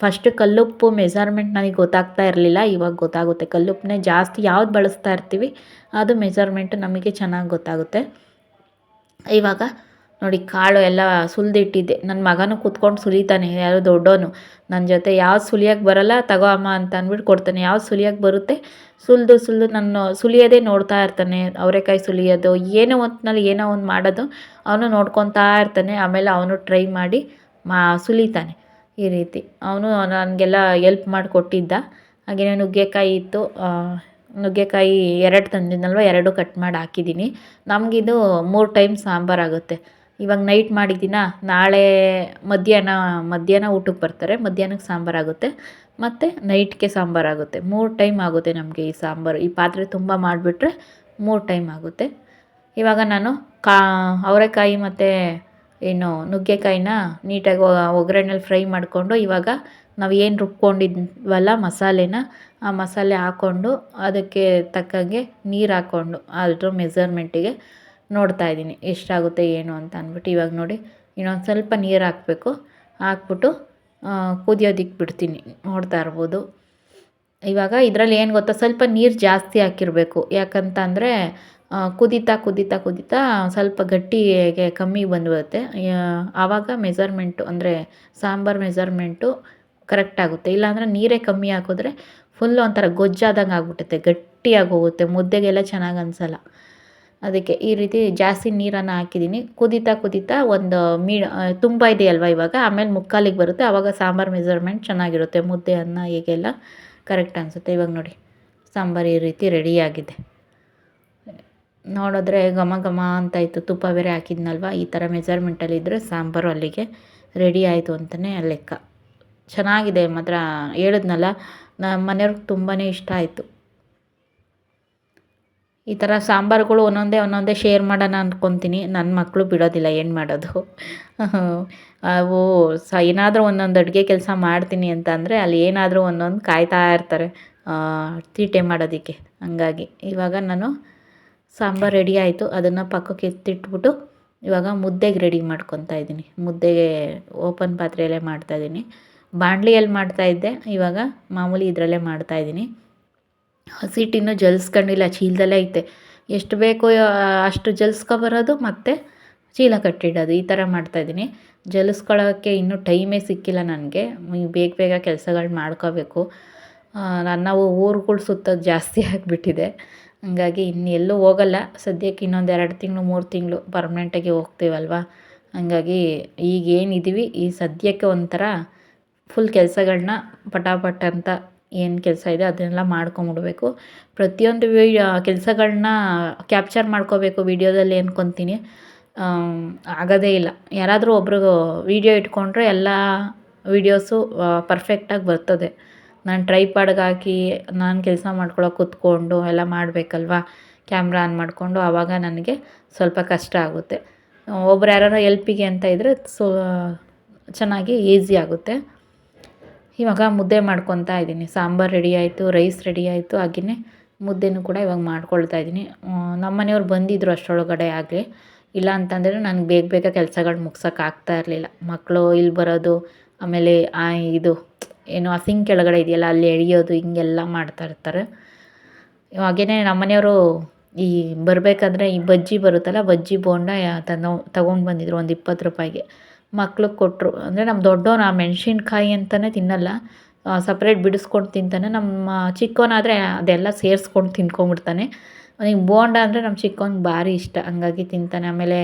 ಫಸ್ಟ್ ಕಲ್ಲುಪ್ಪು ಮೆಜರ್ಮೆಂಟ್ ನನಗೆ ಗೊತ್ತಾಗ್ತಾ ಇರಲಿಲ್ಲ, ಇವಾಗ ಗೊತ್ತಾಗುತ್ತೆ. ಕಲ್ಲುಪ್ಪನ್ನೇ ಜಾಸ್ತಿ ಯಾವ್ದು ಬಳಸ್ತಾ ಇರ್ತೀವಿ, ಅದು ಮೆಜರ್ಮೆಂಟ್ ನಮಗೆ ಚೆನ್ನಾಗಿ ಗೊತ್ತಾಗುತ್ತೆ. ಇವಾಗ ನೋಡಿ ಕಾಳು ಎಲ್ಲ ಸುಲಿದಿಟ್ಟಿದ್ದೆ. ನನ್ನ ಮಗನೂ ಕೂತ್ಕೊಂಡು ಸುಲಿತಾನೆ, ಯಾರು ದೊಡ್ಡೋನು. ನನ್ನ ಜೊತೆ ಯಾವ್ದು ಸುಲಿಯೋಕ್ಕೆ ಬರೋಲ್ಲ, ತಗೋ ಅಮ್ಮ ಅಂತ ಅಂದ್ಬಿಟ್ಟು ಕೊಡ್ತಾನೆ. ಯಾವ್ದು ಸುಲಿಯೋಕ್ಕೆ ಬರುತ್ತೆ? ಸುಲಿದು ಸುಲಿದು ನಾನು ಸುಲಿಯೋದೇ ನೋಡ್ತಾ ಇರ್ತಾನೆ. ಅವರೆಕಾಯಿ ಸುಲಿಯೋದು, ಏನೋ ಒಂದ್ನಲ್ಲಿ ಏನೋ ಒಂದು ಮಾಡೋದು, ಅವನು ನೋಡ್ಕೊತಾ ಇರ್ತಾನೆ. ಆಮೇಲೆ ಅವನು ಟ್ರೈ ಮಾಡಿ ಮಾ ಸುಲಿತಾನೆ. ಈ ರೀತಿ. ಅವನು ನನಗೆಲ್ಲ ಎಲ್ಪ್ ಮಾಡಿಕೊಟ್ಟಿದ್ದ. ಹಾಗೆಯೇ ನುಗ್ಗೆಕಾಯಿ ಇತ್ತು. ನುಗ್ಗೆಕಾಯಿ ಎರಡು ತಂದಿದ್ನಲ್ವ? ಎರಡು ಕಟ್ ಮಾಡಿ ಹಾಕಿದ್ದೀನಿ. ನಮಗಿದು ಮೂರು ಟೈಮ್ ಸಾಂಬಾರಾಗುತ್ತೆ ಇವಾಗ ನೈಟ್ ಮಾಡಿದ್ದೀನ ನಾಳೆ ಮಧ್ಯಾಹ್ನ ಮಧ್ಯಾಹ್ನ ಊಟಕ್ಕೆ ಬರ್ತಾರೆ, ಮಧ್ಯಾಹ್ನಕ್ಕೆ ಸಾಂಬಾರಾಗುತ್ತೆ ಮತ್ತು ನೈಟ್ಗೆ ಸಾಂಬಾರಾಗುತ್ತೆ ಮೂರು ಟೈಮ್ ಆಗುತ್ತೆ ನಮಗೆ ಈ ಸಾಂಬಾರು. ಈ ಪಾತ್ರೆ ತುಂಬ ಮಾಡಿಬಿಟ್ರೆ ಮೂರು ಟೈಮ್ ಆಗುತ್ತೆ. ಇವಾಗ ನಾನು ಕಾ, ಅವರೆಕಾಯಿ ಮತ್ತು ಏನು ನುಗ್ಗೆಕಾಯಿನ ನೀಟಾಗಿ ಒಗ್ಗರಣೆಲಿ ಫ್ರೈ ಮಾಡಿಕೊಂಡು ಇವಾಗ ನಾವು ಏನು ರುಬ್ಕೊಂಡಿದ್ವಲ್ಲ ಮಸಾಲೆನ, ಆ ಮಸಾಲೆ ಹಾಕ್ಕೊಂಡು ಅದಕ್ಕೆ ತಕ್ಕಂಗೆ ನೀರು ಹಾಕ್ಕೊಂಡು ಅದ್ರ ಮೆಝರ್ಮೆಂಟಿಗೆ ನೋಡ್ತಾ ಇದ್ದೀನಿ, ಎಷ್ಟಾಗುತ್ತೆ ಏನು ಅಂತ ಅಂದ್ಬಿಟ್ಟು. ಇವಾಗ ನೋಡಿ, ಇನ್ನೊಂದು ಸ್ವಲ್ಪ ನೀರು ಹಾಕಬೇಕು. ಹಾಕ್ಬಿಟ್ಟು ಕುದಿಯೋದಕ್ಕೆ ಬಿಡ್ತೀನಿ, ನೋಡ್ತಾ ಇರ್ಬೋದು. ಇವಾಗ ಇದರಲ್ಲಿ ಏನು ಗೊತ್ತಾ, ಸ್ವಲ್ಪ ನೀರು ಜಾಸ್ತಿ ಹಾಕಿರಬೇಕು. ಯಾಕಂತಂದರೆ ಕುದೀತಾ ಕುದೀತಾ ಕುದೀತಾ ಸ್ವಲ್ಪ ಗಟ್ಟಿಗೆ ಕಮ್ಮಿ ಬಂದುಬಿಡುತ್ತೆ. ಆವಾಗ ಮೆಝರ್ಮೆಂಟು ಅಂದರೆ ಸಾಂಬಾರು ಮೆಝರ್ಮೆಂಟು ಕರೆಕ್ಟ್ ಆಗುತ್ತೆ. ಇಲ್ಲಾಂದರೆ ನೀರೇ ಕಮ್ಮಿ ಹಾಕಿದ್ರೆ ಫುಲ್ ಒಂಥರ ಗೊಜ್ಜಾದಂಗೆ ಆಗ್ಬಿಟ್ಟೈತೆ ಗಟ್ಟಿಯಾಗಿ ಹೋಗುತ್ತೆ. ಮುದ್ದೆಗೆಲ್ಲ ಚೆನ್ನಾಗಿ ಅನಿಸಲ್ಲ. ಅದಕ್ಕೆ ಈ ರೀತಿ ಜಾಸ್ತಿ ನೀರನ್ನು ಹಾಕಿದ್ದೀನಿ. ಕುದೀತಾ ಕುದೀತಾ ಒಂದು ಮೀ ತುಂಬ ಇದೆಯಲ್ವ ಇವಾಗ? ಆಮೇಲೆ ಮುಕ್ಕಾಲಿಗೆ ಬರುತ್ತೆ. ಆವಾಗ ಸಾಂಬಾರು ಮೆಜರ್ಮೆಂಟ್ ಚೆನ್ನಾಗಿರುತ್ತೆ. ಮುದ್ದೆ, ಅನ್ನ ಹೀಗೆಲ್ಲ ಕರೆಕ್ಟ್ ಅನಿಸುತ್ತೆ. ಇವಾಗ ನೋಡಿ, ಸಾಂಬಾರು ಈ ರೀತಿ ರೆಡಿಯಾಗಿದೆ ನೋಡಿದ್ರೆ ಘಮ ಘಮ ಅಂತ ಇತ್ತು. ತುಪ್ಪ ಬೇರೆ ಹಾಕಿದ್ನಲ್ವ? ಈ ಥರ ಮೆಜರ್ಮೆಂಟಲ್ಲಿದ್ದರೆ ಸಾಂಬಾರು ಅಲ್ಲಿಗೆ ರೆಡಿ ಆಯಿತು ಅಂತಲೇ ಲೆಕ್ಕ. ಚೆನ್ನಾಗಿದೆ ಮಾತ್ರ. ಹೇಳಿದ್ನಲ್ಲ, ನಮ್ಮ ಮನೆಯವ್ರಿಗೆ ತುಂಬಾ ಇಷ್ಟ ಆಯಿತು. ಈ ಥರ ಸಾಂಬಾರುಗಳು ಒಂದೊಂದೇ ಒಂದೊಂದೇ ಶೇರ್ ಮಾಡೋಣ ಅಂದ್ಕೊತೀನಿ. ನನ್ನ ಮಕ್ಕಳು ಬಿಡೋದಿಲ್ಲ, ಏನು ಮಾಡೋದು? ಅವು ಸ ಏನಾದರೂ ಒಂದೊಂದು ಅಡುಗೆ ಕೆಲಸ ಮಾಡ್ತೀನಿ ಅಂತ ಅಂದರೆ ಅಲ್ಲಿ ಏನಾದರೂ ಒಂದೊಂದು ಕಾಯ್ತಾ ಇರ್ತಾರೆ. ತೀಟೆ ಮಾಡೋದಕ್ಕೆ. ಹಂಗಾಗಿ ಇವಾಗ ನಾನು ಸಾಂಬಾರು ರೆಡಿ ಆಯಿತು. ಅದನ್ನು ಪಕ್ಕಕ್ಕೆ ಎತ್ತಿಟ್ಬಿಟ್ಟು ಇವಾಗ ಮುದ್ದೆಗೆ ರೆಡಿ ಮಾಡ್ಕೊತಾ ಇದ್ದೀನಿ. ಮುದ್ದೆಗೆ ಓಪನ್ ಪಾತ್ರೆಯಲ್ಲೇ ಮಾಡ್ತಾಯಿದ್ದೀನಿ ಬಾಣಲಿಯಲ್ಲಿ ಮಾಡ್ತಾಯಿದ್ದೆ ಇವಾಗ ಮಾಮೂಲಿ ಇದರಲ್ಲೇ ಮಾಡ್ತಾಯಿದ್ದೀನಿ ಹಸಿ ಟಿನ್ನು ಜಲ್ಸ್ಕೊಂಡಿಲ್ಲ, ಚೀಲದಲ್ಲೇ ಐತೆ. ಎಷ್ಟು ಬೇಕೋ ಅಷ್ಟು ಜಲ್ಸ್ಕೊಬರೋದು ಮತ್ತು ಚೀಲ ಕಟ್ಟಿಡೋದು. ಈ ಥರ ಮಾಡ್ತಾಯಿದ್ದೀನಿ ಜಲಿಸ್ಕೊಳ್ಳೋಕ್ಕೆ ಇನ್ನೂ ಟೈಮೇ ಸಿಕ್ಕಿಲ್ಲ ನನಗೆ. ಬೇಗ ಬೇಗ ಕೆಲಸಗಳು ಮಾಡ್ಕೋಬೇಕು. ನಾವು ಊರುಗಳು ಸುತ್ತೋದು ಜಾಸ್ತಿ ಆಗಿಬಿಟ್ಟಿದೆ. ಹಾಗಾಗಿ ಇನ್ನು ಎಲ್ಲೂ ಹೋಗಲ್ಲ. ಸದ್ಯಕ್ಕೆ ಇನ್ನೊಂದು ಎರಡು ತಿಂಗಳು, ಮೂರು ತಿಂಗಳು ಪರ್ಮನೆಂಟಾಗಿ ಹೋಗ್ತೀವಲ್ವ? ಹಾಗಾಗಿ ಈಗ ಏನಿದ್ದೀವಿ ಈ ಸದ್ಯಕ್ಕೆ ಒಂಥರ ಫುಲ್ ಕೆಲಸಗಳನ್ನ ಪಟಾಪಟ್ ಅಂತ ಏನು ಕೆಲಸ ಇದೆ ಅದನ್ನೆಲ್ಲ ಮಾಡ್ಕೊಂಬಿಡ್ಬೇಕು. ಪ್ರತಿಯೊಂದು ವಿ ಕೆಲಸಗಳನ್ನ ಕ್ಯಾಪ್ಚರ್ ಮಾಡ್ಕೋಬೇಕು ವೀಡಿಯೋದಲ್ಲಿ ಅಂದ್ಕೊತೀನಿ ಆಗೋದೇ ಇಲ್ಲ. ಯಾರಾದರೂ ಒಬ್ಬರು ವೀಡಿಯೋ ಇಟ್ಕೊಂಡ್ರೆ ಎಲ್ಲ ವೀಡಿಯೋಸು ಪರ್ಫೆಕ್ಟಾಗಿ ಬರ್ತದೆ. ನಾನು ಟ್ರೈಪಾಡ್ಗೆ ಹಾಕಿ ನಾನು ಕೆಲಸ ಮಾಡ್ಕೊಳ್ಳೋಕೆ ಕೂತ್ಕೊಂಡು ಎಲ್ಲ ಮಾಡಬೇಕಲ್ವಾ? ಕ್ಯಾಮ್ರಾ ಆನ್ ಮಾಡಿಕೊಂಡು ಆವಾಗ ನನಗೆ ಸ್ವಲ್ಪ ಕಷ್ಟ ಆಗುತ್ತೆ. ಒಬ್ರು ಯಾರು ಎಲ್ಪಿಗೆ ಅಂತ ಇದ್ದರೆ ಸೊ ಚೆನ್ನಾಗಿ ಈಸಿ ಆಗುತ್ತೆ. ಇವಾಗ ಮುದ್ದೆ ಮಾಡ್ಕೊತಾ ಇದ್ದೀನಿ. ಸಾಂಬಾರು ರೆಡಿ ಆಯಿತು ರೈಸ್ ರೆಡಿ ಆಯಿತು ಹಾಗೆಯೇ ಮುದ್ದೆನೂ ಕೂಡ ಇವಾಗ ಮಾಡ್ಕೊಳ್ತಾ ಇದ್ದೀನಿ. ನಮ್ಮ ಮನೆಯವ್ರು ಬಂದಿದ್ದರು ಅಷ್ಟರೊಳಗಡೆ ಆಗಲಿ. ಇಲ್ಲ ಅಂತಂದರೆ ನನಗೆ ಬೇಗ ಬೇಗ ಕೆಲಸಗಳು ಮುಗ್ಸೋಕೆ ಆಗ್ತಾ ಇರಲಿಲ್ಲ. ಮಕ್ಕಳು ಇಲ್ಲಿ ಬರೋದು, ಆಮೇಲೆ ಆ ಇದು ಏನು ಆ ಸಿಂಕ್ ಕೆಳಗಡೆ ಇದೆಯಲ್ಲ, ಅಲ್ಲಿ ಎಳೆಯೋದು, ಹಿಂಗೆಲ್ಲ ಮಾಡ್ತಾ ಇರ್ತಾರೆ. ಹಾಗೆಯೇ ನಮ್ಮ ಮನೆಯವರು ಈ ಬರಬೇಕಾದ್ರೆ ಈ ಬಜ್ಜಿ ಬರುತ್ತಲ್ಲ, ಬಜ್ಜಿ ಬೋಂಡ ತಂದು, ತಗೊಂಡು ಬಂದಿದ್ರು ಒಂದು ಇಪ್ಪತ್ತು ರೂಪಾಯಿಗೆ. ಮಕ್ಳಿಗೆ ಕೊಟ್ಟರು ಅಂದರೆ ನಮ್ಮ ದೊಡ್ಡವನು ಆ ಮೆಣಸಿನ್ಕಾಯಿ ಅಂತಲೇ ತಿನ್ನಲ್ಲ. ಸಪ್ರೇಟ್ ಬಿಡಿಸ್ಕೊಂಡು ತಿಂತಾನೆ. ನಮ್ಮ ಚಿಕ್ಕವನಾದರೆ ಅದೆಲ್ಲ ಸೇರಿಸ್ಕೊಂಡು ತಿನ್ಕೊಂಬಿಡ್ತಾನೆ ಅವನಿಗೆ ಬೋಂಡ ಅಂದರೆ ನಮ್ಮ ಚಿಕ್ಕವನಿಗೆ ಭಾರಿ ಇಷ್ಟ. ಹಂಗಾಗಿ ತಿಂತಾನೆ. ಆಮೇಲೆ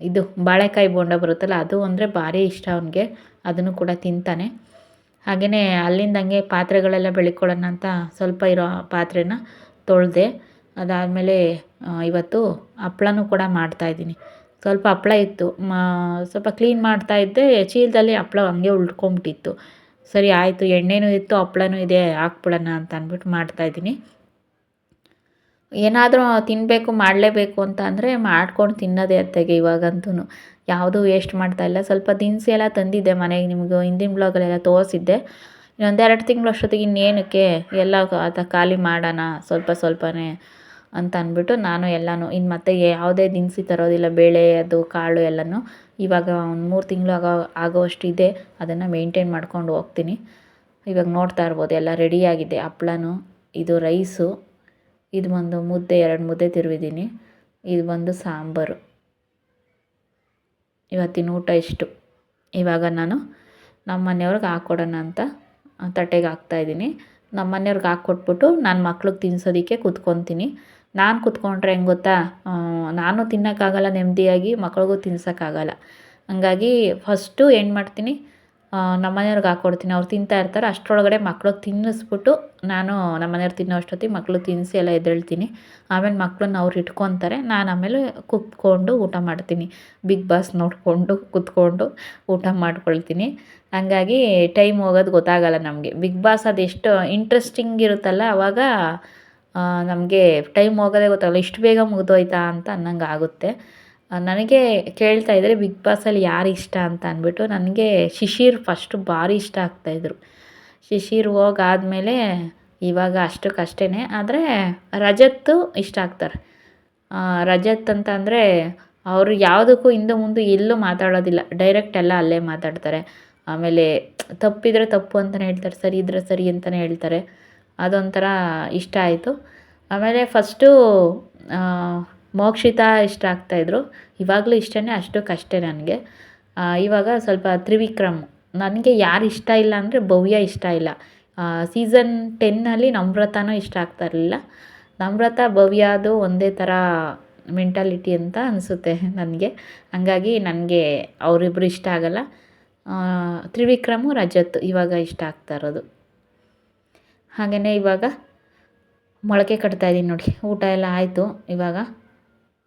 ಇದು ಬಾಳೆಕಾಯಿ ಬೋಂಡ ಬರುತ್ತಲ್ಲ, ಅದು ಅಂದರೆ ಭಾರಿ ಇಷ್ಟ ಅವನಿಗೆ. ಅದನ್ನು ಕೂಡ ತಿಂತಾನೆ. ಹಾಗೆಯೇ ಅಲ್ಲಿಂದ ಹಂಗೆ ಪಾತ್ರೆಗಳೆಲ್ಲ ಬೆಳ್ಕೊಳ್ಳೋಣ ಅಂತ ಸ್ವಲ್ಪ ಇರೋ ಪಾತ್ರೆನ ತೊಳೆದೆ, ಅದಾದಮೇಲೆ ಇವತ್ತು ಹಪ್ಳನೂ ಕೂಡ ಮಾಡ್ತಾಯಿದ್ದೀನಿ ಸ್ವಲ್ಪ ಹಪ್ಳ ಇತ್ತು. ಮಾ, ಸ್ವಲ್ಪ ಕ್ಲೀನ್ ಮಾಡ್ತಾಯಿದ್ದೆ ಚೀಲದಲ್ಲಿ ಹಪ್ಳ ಹಂಗೆ ಉಳ್ಕೊಂಬಿಟ್ಟಿತ್ತು. ಸರಿ, ಆಯಿತು. ಎಣ್ಣೆನೂ ಇತ್ತು, ಹಪ್ಳನೂ ಇದೆ, ಹಾಕ್ಬಿಡೋಣ ಅಂತ ಅಂದ್ಬಿಟ್ಟು ಮಾಡ್ತಾಯಿದ್ದೀನಿ ಏನಾದರೂ ತಿನ್ನಬೇಕು ಮಾಡಲೇಬೇಕು ಅಂತ ಅಂದರೆ ಮಾಡ್ಕೊಂಡು ತಿನ್ನೋದೇ ಅತ್ತೆಗೆ ಇವಾಗಂತೂ ಯಾವುದೂ ವೇಸ್ಟ್ ಮಾಡ್ತಾ ಇಲ್ಲ. ಸ್ವಲ್ಪ ದಿನಸಿ ಎಲ್ಲ ತಂದಿದ್ದೆ ಮನೆಗೆ. ನಿಮಗೆ ಹಿಂದಿನ ಬ್ಲಾಗಲ್ಲೆಲ್ಲ ತೋರಿಸಿದ್ದೆ. ಇನ್ನೊಂದೆರಡು ತಿಂಗಳು ಅಷ್ಟೊತ್ತಿಗೆ ಇನ್ನೇನಕ್ಕೆ? ಎಲ್ಲ ಅದ ಖಾಲಿ ಮಾಡೋಣ. ಸ್ವಲ್ಪ ಸ್ವಲ್ಪನೇ ಅಂತ ಅಂದ್ಬಿಟ್ಟು ನಾನು ಎಲ್ಲನೂ ಇನ್ನು ಮತ್ತೆ ಯಾವುದೇ ದಿನಸಿ ತರೋದಿಲ್ಲ, ಬೇಳೆ, ಅದು, ಕಾಳು ಎಲ್ಲನೂ. ಇವಾಗ ಒಂದು ಮೂರು ತಿಂಗಳು ಆಗೋ, ಆಗೋವಷ್ಟು ಇದೆ, ಅದನ್ನು ಮೇಂಟೈನ್ ಮಾಡ್ಕೊಂಡು ಹೋಗ್ತೀನಿ. ಇವಾಗ ನೋಡ್ತಾ ಇರ್ಬೋದು, ಎಲ್ಲ ರೆಡಿಯಾಗಿದೆ ಹಪ್ಳನೂ, ಇದು ರೈಸು, ಇದು ಒಂದು ಮುದ್ದೆ, ಎರಡು ಮುದ್ದೆ ತಿರುವಿದ್ದೀನಿ. ಇದು ಒಂದು ಸಾಂಬಾರು. ಇವತ್ತಿನ ಊಟ ಇಷ್ಟು. ಇವಾಗ ನಾನು ನಮ್ಮ ಮನೆಯವ್ರಿಗೆ ಹಾಕ್ಕೊಡೋಣ ಅಂತ ತಟ್ಟೆಗೆ ಹಾಕ್ತಾಯಿದ್ದೀನಿ ನಮ್ಮ ಮನೆಯವ್ರಿಗೆ ಹಾಕ್ಕೊಟ್ಬಿಟ್ಟು ನಾನು ಮಕ್ಳಿಗೆ ತಿನ್ಸೋದಕ್ಕೆ ಕೂತ್ಕೊತೀನಿ. ನಾನು ಕೂತ್ಕೊಂಡ್ರೆ ಹೆಂಗೆ ಗೊತ್ತಾ? ನಾನು ತಿನ್ನೋಕ್ಕಾಗಲ್ಲ ನೆಮ್ಮದಿಯಾಗಿ ಮಕ್ಳಿಗೂ ತಿನ್ಸೋಕ್ಕಾಗಲ್ಲ. ಹಂಗಾಗಿ ಫಸ್ಟು ಏನು ಮಾಡ್ತೀನಿ ನಮ್ಮ ಮನೆಯವ್ರಿಗೆ ಹಾಕ್ಕೊಡ್ತೀನಿ ಅವ್ರು ತಿಂತಾ ಇರ್ತಾರೆ. ಅಷ್ಟರೊಳಗಡೆ ಮಕ್ಳಿಗೆ ತಿನ್ನಿಸ್ಬಿಟ್ಟು ನಾನು ನಮ್ಮ ಮನೆಯವ್ರು ತಿನ್ನೋ ಅಷ್ಟೊತ್ತಿಗೆ ಮಕ್ಕಳು ತಿನ್ನಿಸಿ ಎಲ್ಲ ಎದ್ದೇಳ್ತೀನಿ. ಆಮೇಲೆ ಮಕ್ಕಳನ್ನ ಅವ್ರು ಇಟ್ಕೊತಾರೆ. ನಾನು ಆಮೇಲೆ ಕುತ್ಕೊಂಡು ಊಟ ಮಾಡ್ತೀನಿ. ಬಿಗ್ ಬಾಸ್ ನೋಡಿಕೊಂಡು ಕುತ್ಕೊಂಡು ಊಟ ಮಾಡ್ಕೊಳ್ತೀನಿ. ಹಂಗಾಗಿ ಟೈಮ್ ಹೋಗೋದು ಗೊತ್ತಾಗಲ್ಲ ನಮಗೆ. ಬಿಗ್ ಬಾಸ್ ಅದೆಷ್ಟು ಇಂಟ್ರೆಸ್ಟಿಂಗ್ ಇರುತ್ತಲ್ಲ ಆವಾಗ ನಮಗೆ ಟೈಮ್ ಹೋಗೋದೇ ಗೊತ್ತಾಗಲ್ಲ, ಇಷ್ಟು ಬೇಗ ಮುಗಿದೋಯ್ತಾ ಅಂತ ಅನ್ನಂಗೆ ಆಗುತ್ತೆ ನನಗೆ ಕೇಳ್ತಾ ಇದ್ದರೆ ಬಿಗ್ ಬಾಸಲ್ಲಿ ಯಾರು ಇಷ್ಟ ಅಂತ ಅಂದ್ಬಿಟ್ಟು. ನನಗೆ ಶಿಶಿರ್ ಫಸ್ಟು ಭಾರಿ ಇಷ್ಟ ಆಗ್ತಾಯಿದ್ರು ಶಿಶಿರ್ ಹೋಗಾದ್ಮೇಲೆ ಇವಾಗ ಅಷ್ಟಕ್ಕಷ್ಟೇ ಆದರೆ ರಜತ್ತು ಇಷ್ಟ ಆಗ್ತಾರೆ. ರಜತ್ ಅಂತ ಅಂದರೆ ಅವರು ಯಾವುದಕ್ಕೂ ಹಿಂದೆ ಮುಂದೆ ಎಲ್ಲೂ ಮಾತಾಡೋದಿಲ್ಲ. ಡೈರೆಕ್ಟ್ ಎಲ್ಲ ಅಲ್ಲೇ ಮಾತಾಡ್ತಾರೆ. ಆಮೇಲೆ ತಪ್ಪಿದ್ರೆ ತಪ್ಪು ಅಂತಲೇ ಹೇಳ್ತಾರೆ, ಸರಿ ಇದ್ದರೆ ಸರಿ ಅಂತಲೇ ಹೇಳ್ತಾರೆ. ಅದೊಂಥರ ಇಷ್ಟ ಆಯಿತು. ಆಮೇಲೆ ಫಸ್ಟು ಮೋಕ್ಷಿತಾ ಇಷ್ಟ ಆಗ್ತಾಯಿದ್ರು. ಇವಾಗಲೂ ಇಷ್ಟನೇ ಅಷ್ಟಕ್ಕಷ್ಟೇ ನನಗೆ. ಇವಾಗ ಸ್ವಲ್ಪ ತ್ರಿವಿಕ್ರಮ್. ನನಗೆ ಯಾರು ಇಷ್ಟ ಇಲ್ಲ ಅಂದರೆ ಭವ್ಯ ಇಷ್ಟ ಇಲ್ಲ. ಸೀಸನ್ ಟೆನ್ನಲ್ಲಿ ನಮ್ರತಾನೂ ಇಷ್ಟ ಆಗ್ತಾ ಇರಲಿಲ್ಲ. ನಮ್ರತಾ, ಭವ್ಯದು ಒಂದೇ ಥರ ಮೆಂಟಾಲಿಟಿ ಅಂತ ಅನಿಸುತ್ತೆ ನನಗೆ. ಹಂಗಾಗಿ ನನಗೆ ಅವರಿಬ್ಬರು ಇಷ್ಟ ಆಗಲ್ಲ. ತ್ರಿವಿಕ್ರಮು ರಜತ್ ಇವಾಗ ಇಷ್ಟ ಆಗ್ತಾ ಇರೋದು. ಹಾಗೆಯೇ ಇವಾಗ ಮೊಳಕೆ ಕಟ್ತಾ ಇದ್ದೀನಿ ನೋಡಿ. ಊಟ ಎಲ್ಲ ಆಯಿತು. ಇವಾಗ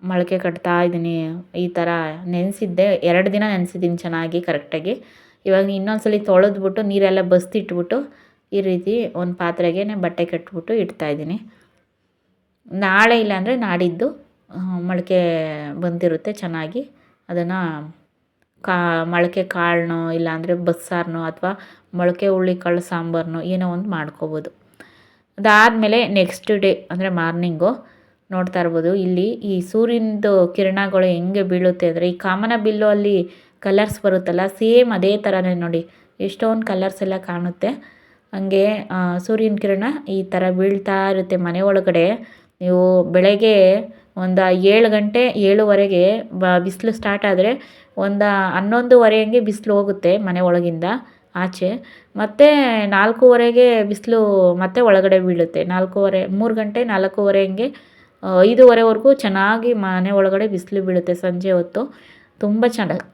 ಮೊಳಕೆ ಕಟ್ತಾ ಇದ್ದೀನಿ. ಈ ಥರ ನೆನೆಸಿದ್ದೆ. ಎರಡು ದಿನ ನೆನೆಸಿದ್ದೀನಿ ಚೆನ್ನಾಗಿ, ಕರೆಕ್ಟಾಗಿ. ಇವಾಗ ಇನ್ನೊಂದು ಸಲ ತೊಳೆದ್ಬಿಟ್ಟು ನೀರೆಲ್ಲ ಬಸ್ತಿಟ್ಬಿಟ್ಟು ಈ ರೀತಿ ಒಂದು ಪಾತ್ರೆಗೆ ಬಟ್ಟೆ ಕಟ್ಬಿಟ್ಟು ಇಡ್ತಾಯಿದ್ದೀನಿ ನಾಳೆ ಇಲ್ಲಾಂದರೆ ನಾಡಿದ್ದು ಮೊಳಕೆ ಬಂದಿರುತ್ತೆ ಚೆನ್ನಾಗಿ. ಅದನ್ನು ಕಾ, ಮೊಳಕೆ ಕಾಳನ್ನೋ ಇಲ್ಲಾಂದರೆ ಬಸ್ಸಾರನ್ನೋ ಅಥವಾ ಮೊಳಕೆ ಹುಳ್ಳಿಕಾಳು ಸಾಂಬಾರನೋ ಏನೋ ಒಂದು ಮಾಡ್ಕೋಬೋದು. ಅದಾದಮೇಲೆ ನೆಕ್ಸ್ಟ್ ಡೇ ಅಂದರೆ ಮಾರ್ನಿಂಗು ನೋಡ್ತಾ ಇರ್ಬೋದು. ಇಲ್ಲಿ ಈ ಸೂರ್ಯನದು ಕಿರಣಗಳು ಹೆಂಗೆ ಬೀಳುತ್ತೆ ಅಂದರೆ, ಈ ಕಾಮನ ಬಿಲ್ಲು ಅಲ್ಲಿ ಕಲರ್ಸ್ ಬರುತ್ತಲ್ಲ ಸೇಮ್ ಅದೇ ಥರನೇ ನೋಡಿ. ಎಷ್ಟೊಂದು ಕಲರ್ಸ್ ಎಲ್ಲ ಕಾಣುತ್ತೆ. ಹಂಗೆ ಸೂರ್ಯನ ಕಿರಣ ಈ ಥರ ಬೀಳ್ತಾ ಇರುತ್ತೆ ಮನೆ ಒಳಗಡೆ. ನೀವು ಬೆಳಗ್ಗೆ ಒಂದು ಏಳು ಗಂಟೆ, ಏಳುವರೆಗೆ ಬ, ಬಿಸಿಲು ಸ್ಟಾರ್ಟ್ ಆದರೆ ಒಂದು ಹನ್ನೊಂದುವರೆ ಹಂಗೆ ಬಿಸಿಲು ಹೋಗುತ್ತೆ ಮನೆ ಒಳಗಿಂದ. ಆಚೆ. ಮತ್ತು ನಾಲ್ಕೂವರೆಗೆ ಬಿಸಿಲು ಮತ್ತೆ ಒಳಗಡೆ ಬೀಳುತ್ತೆ. ನಾಲ್ಕೂವರೆ, ಮೂರು ಗಂಟೆ, ನಾಲ್ಕೂವರೆ ಹಂಗೆ ಐದೂವರೆವರೆಗೂ ಚೆನ್ನಾಗಿ ಮನೆ ಒಳಗಡೆ ಬಿಸಿಲು ಬೀಳುತ್ತೆ ಸಂಜೆ ಹೊತ್ತು. ತುಂಬ ಚೆನ್ನಾಗಿ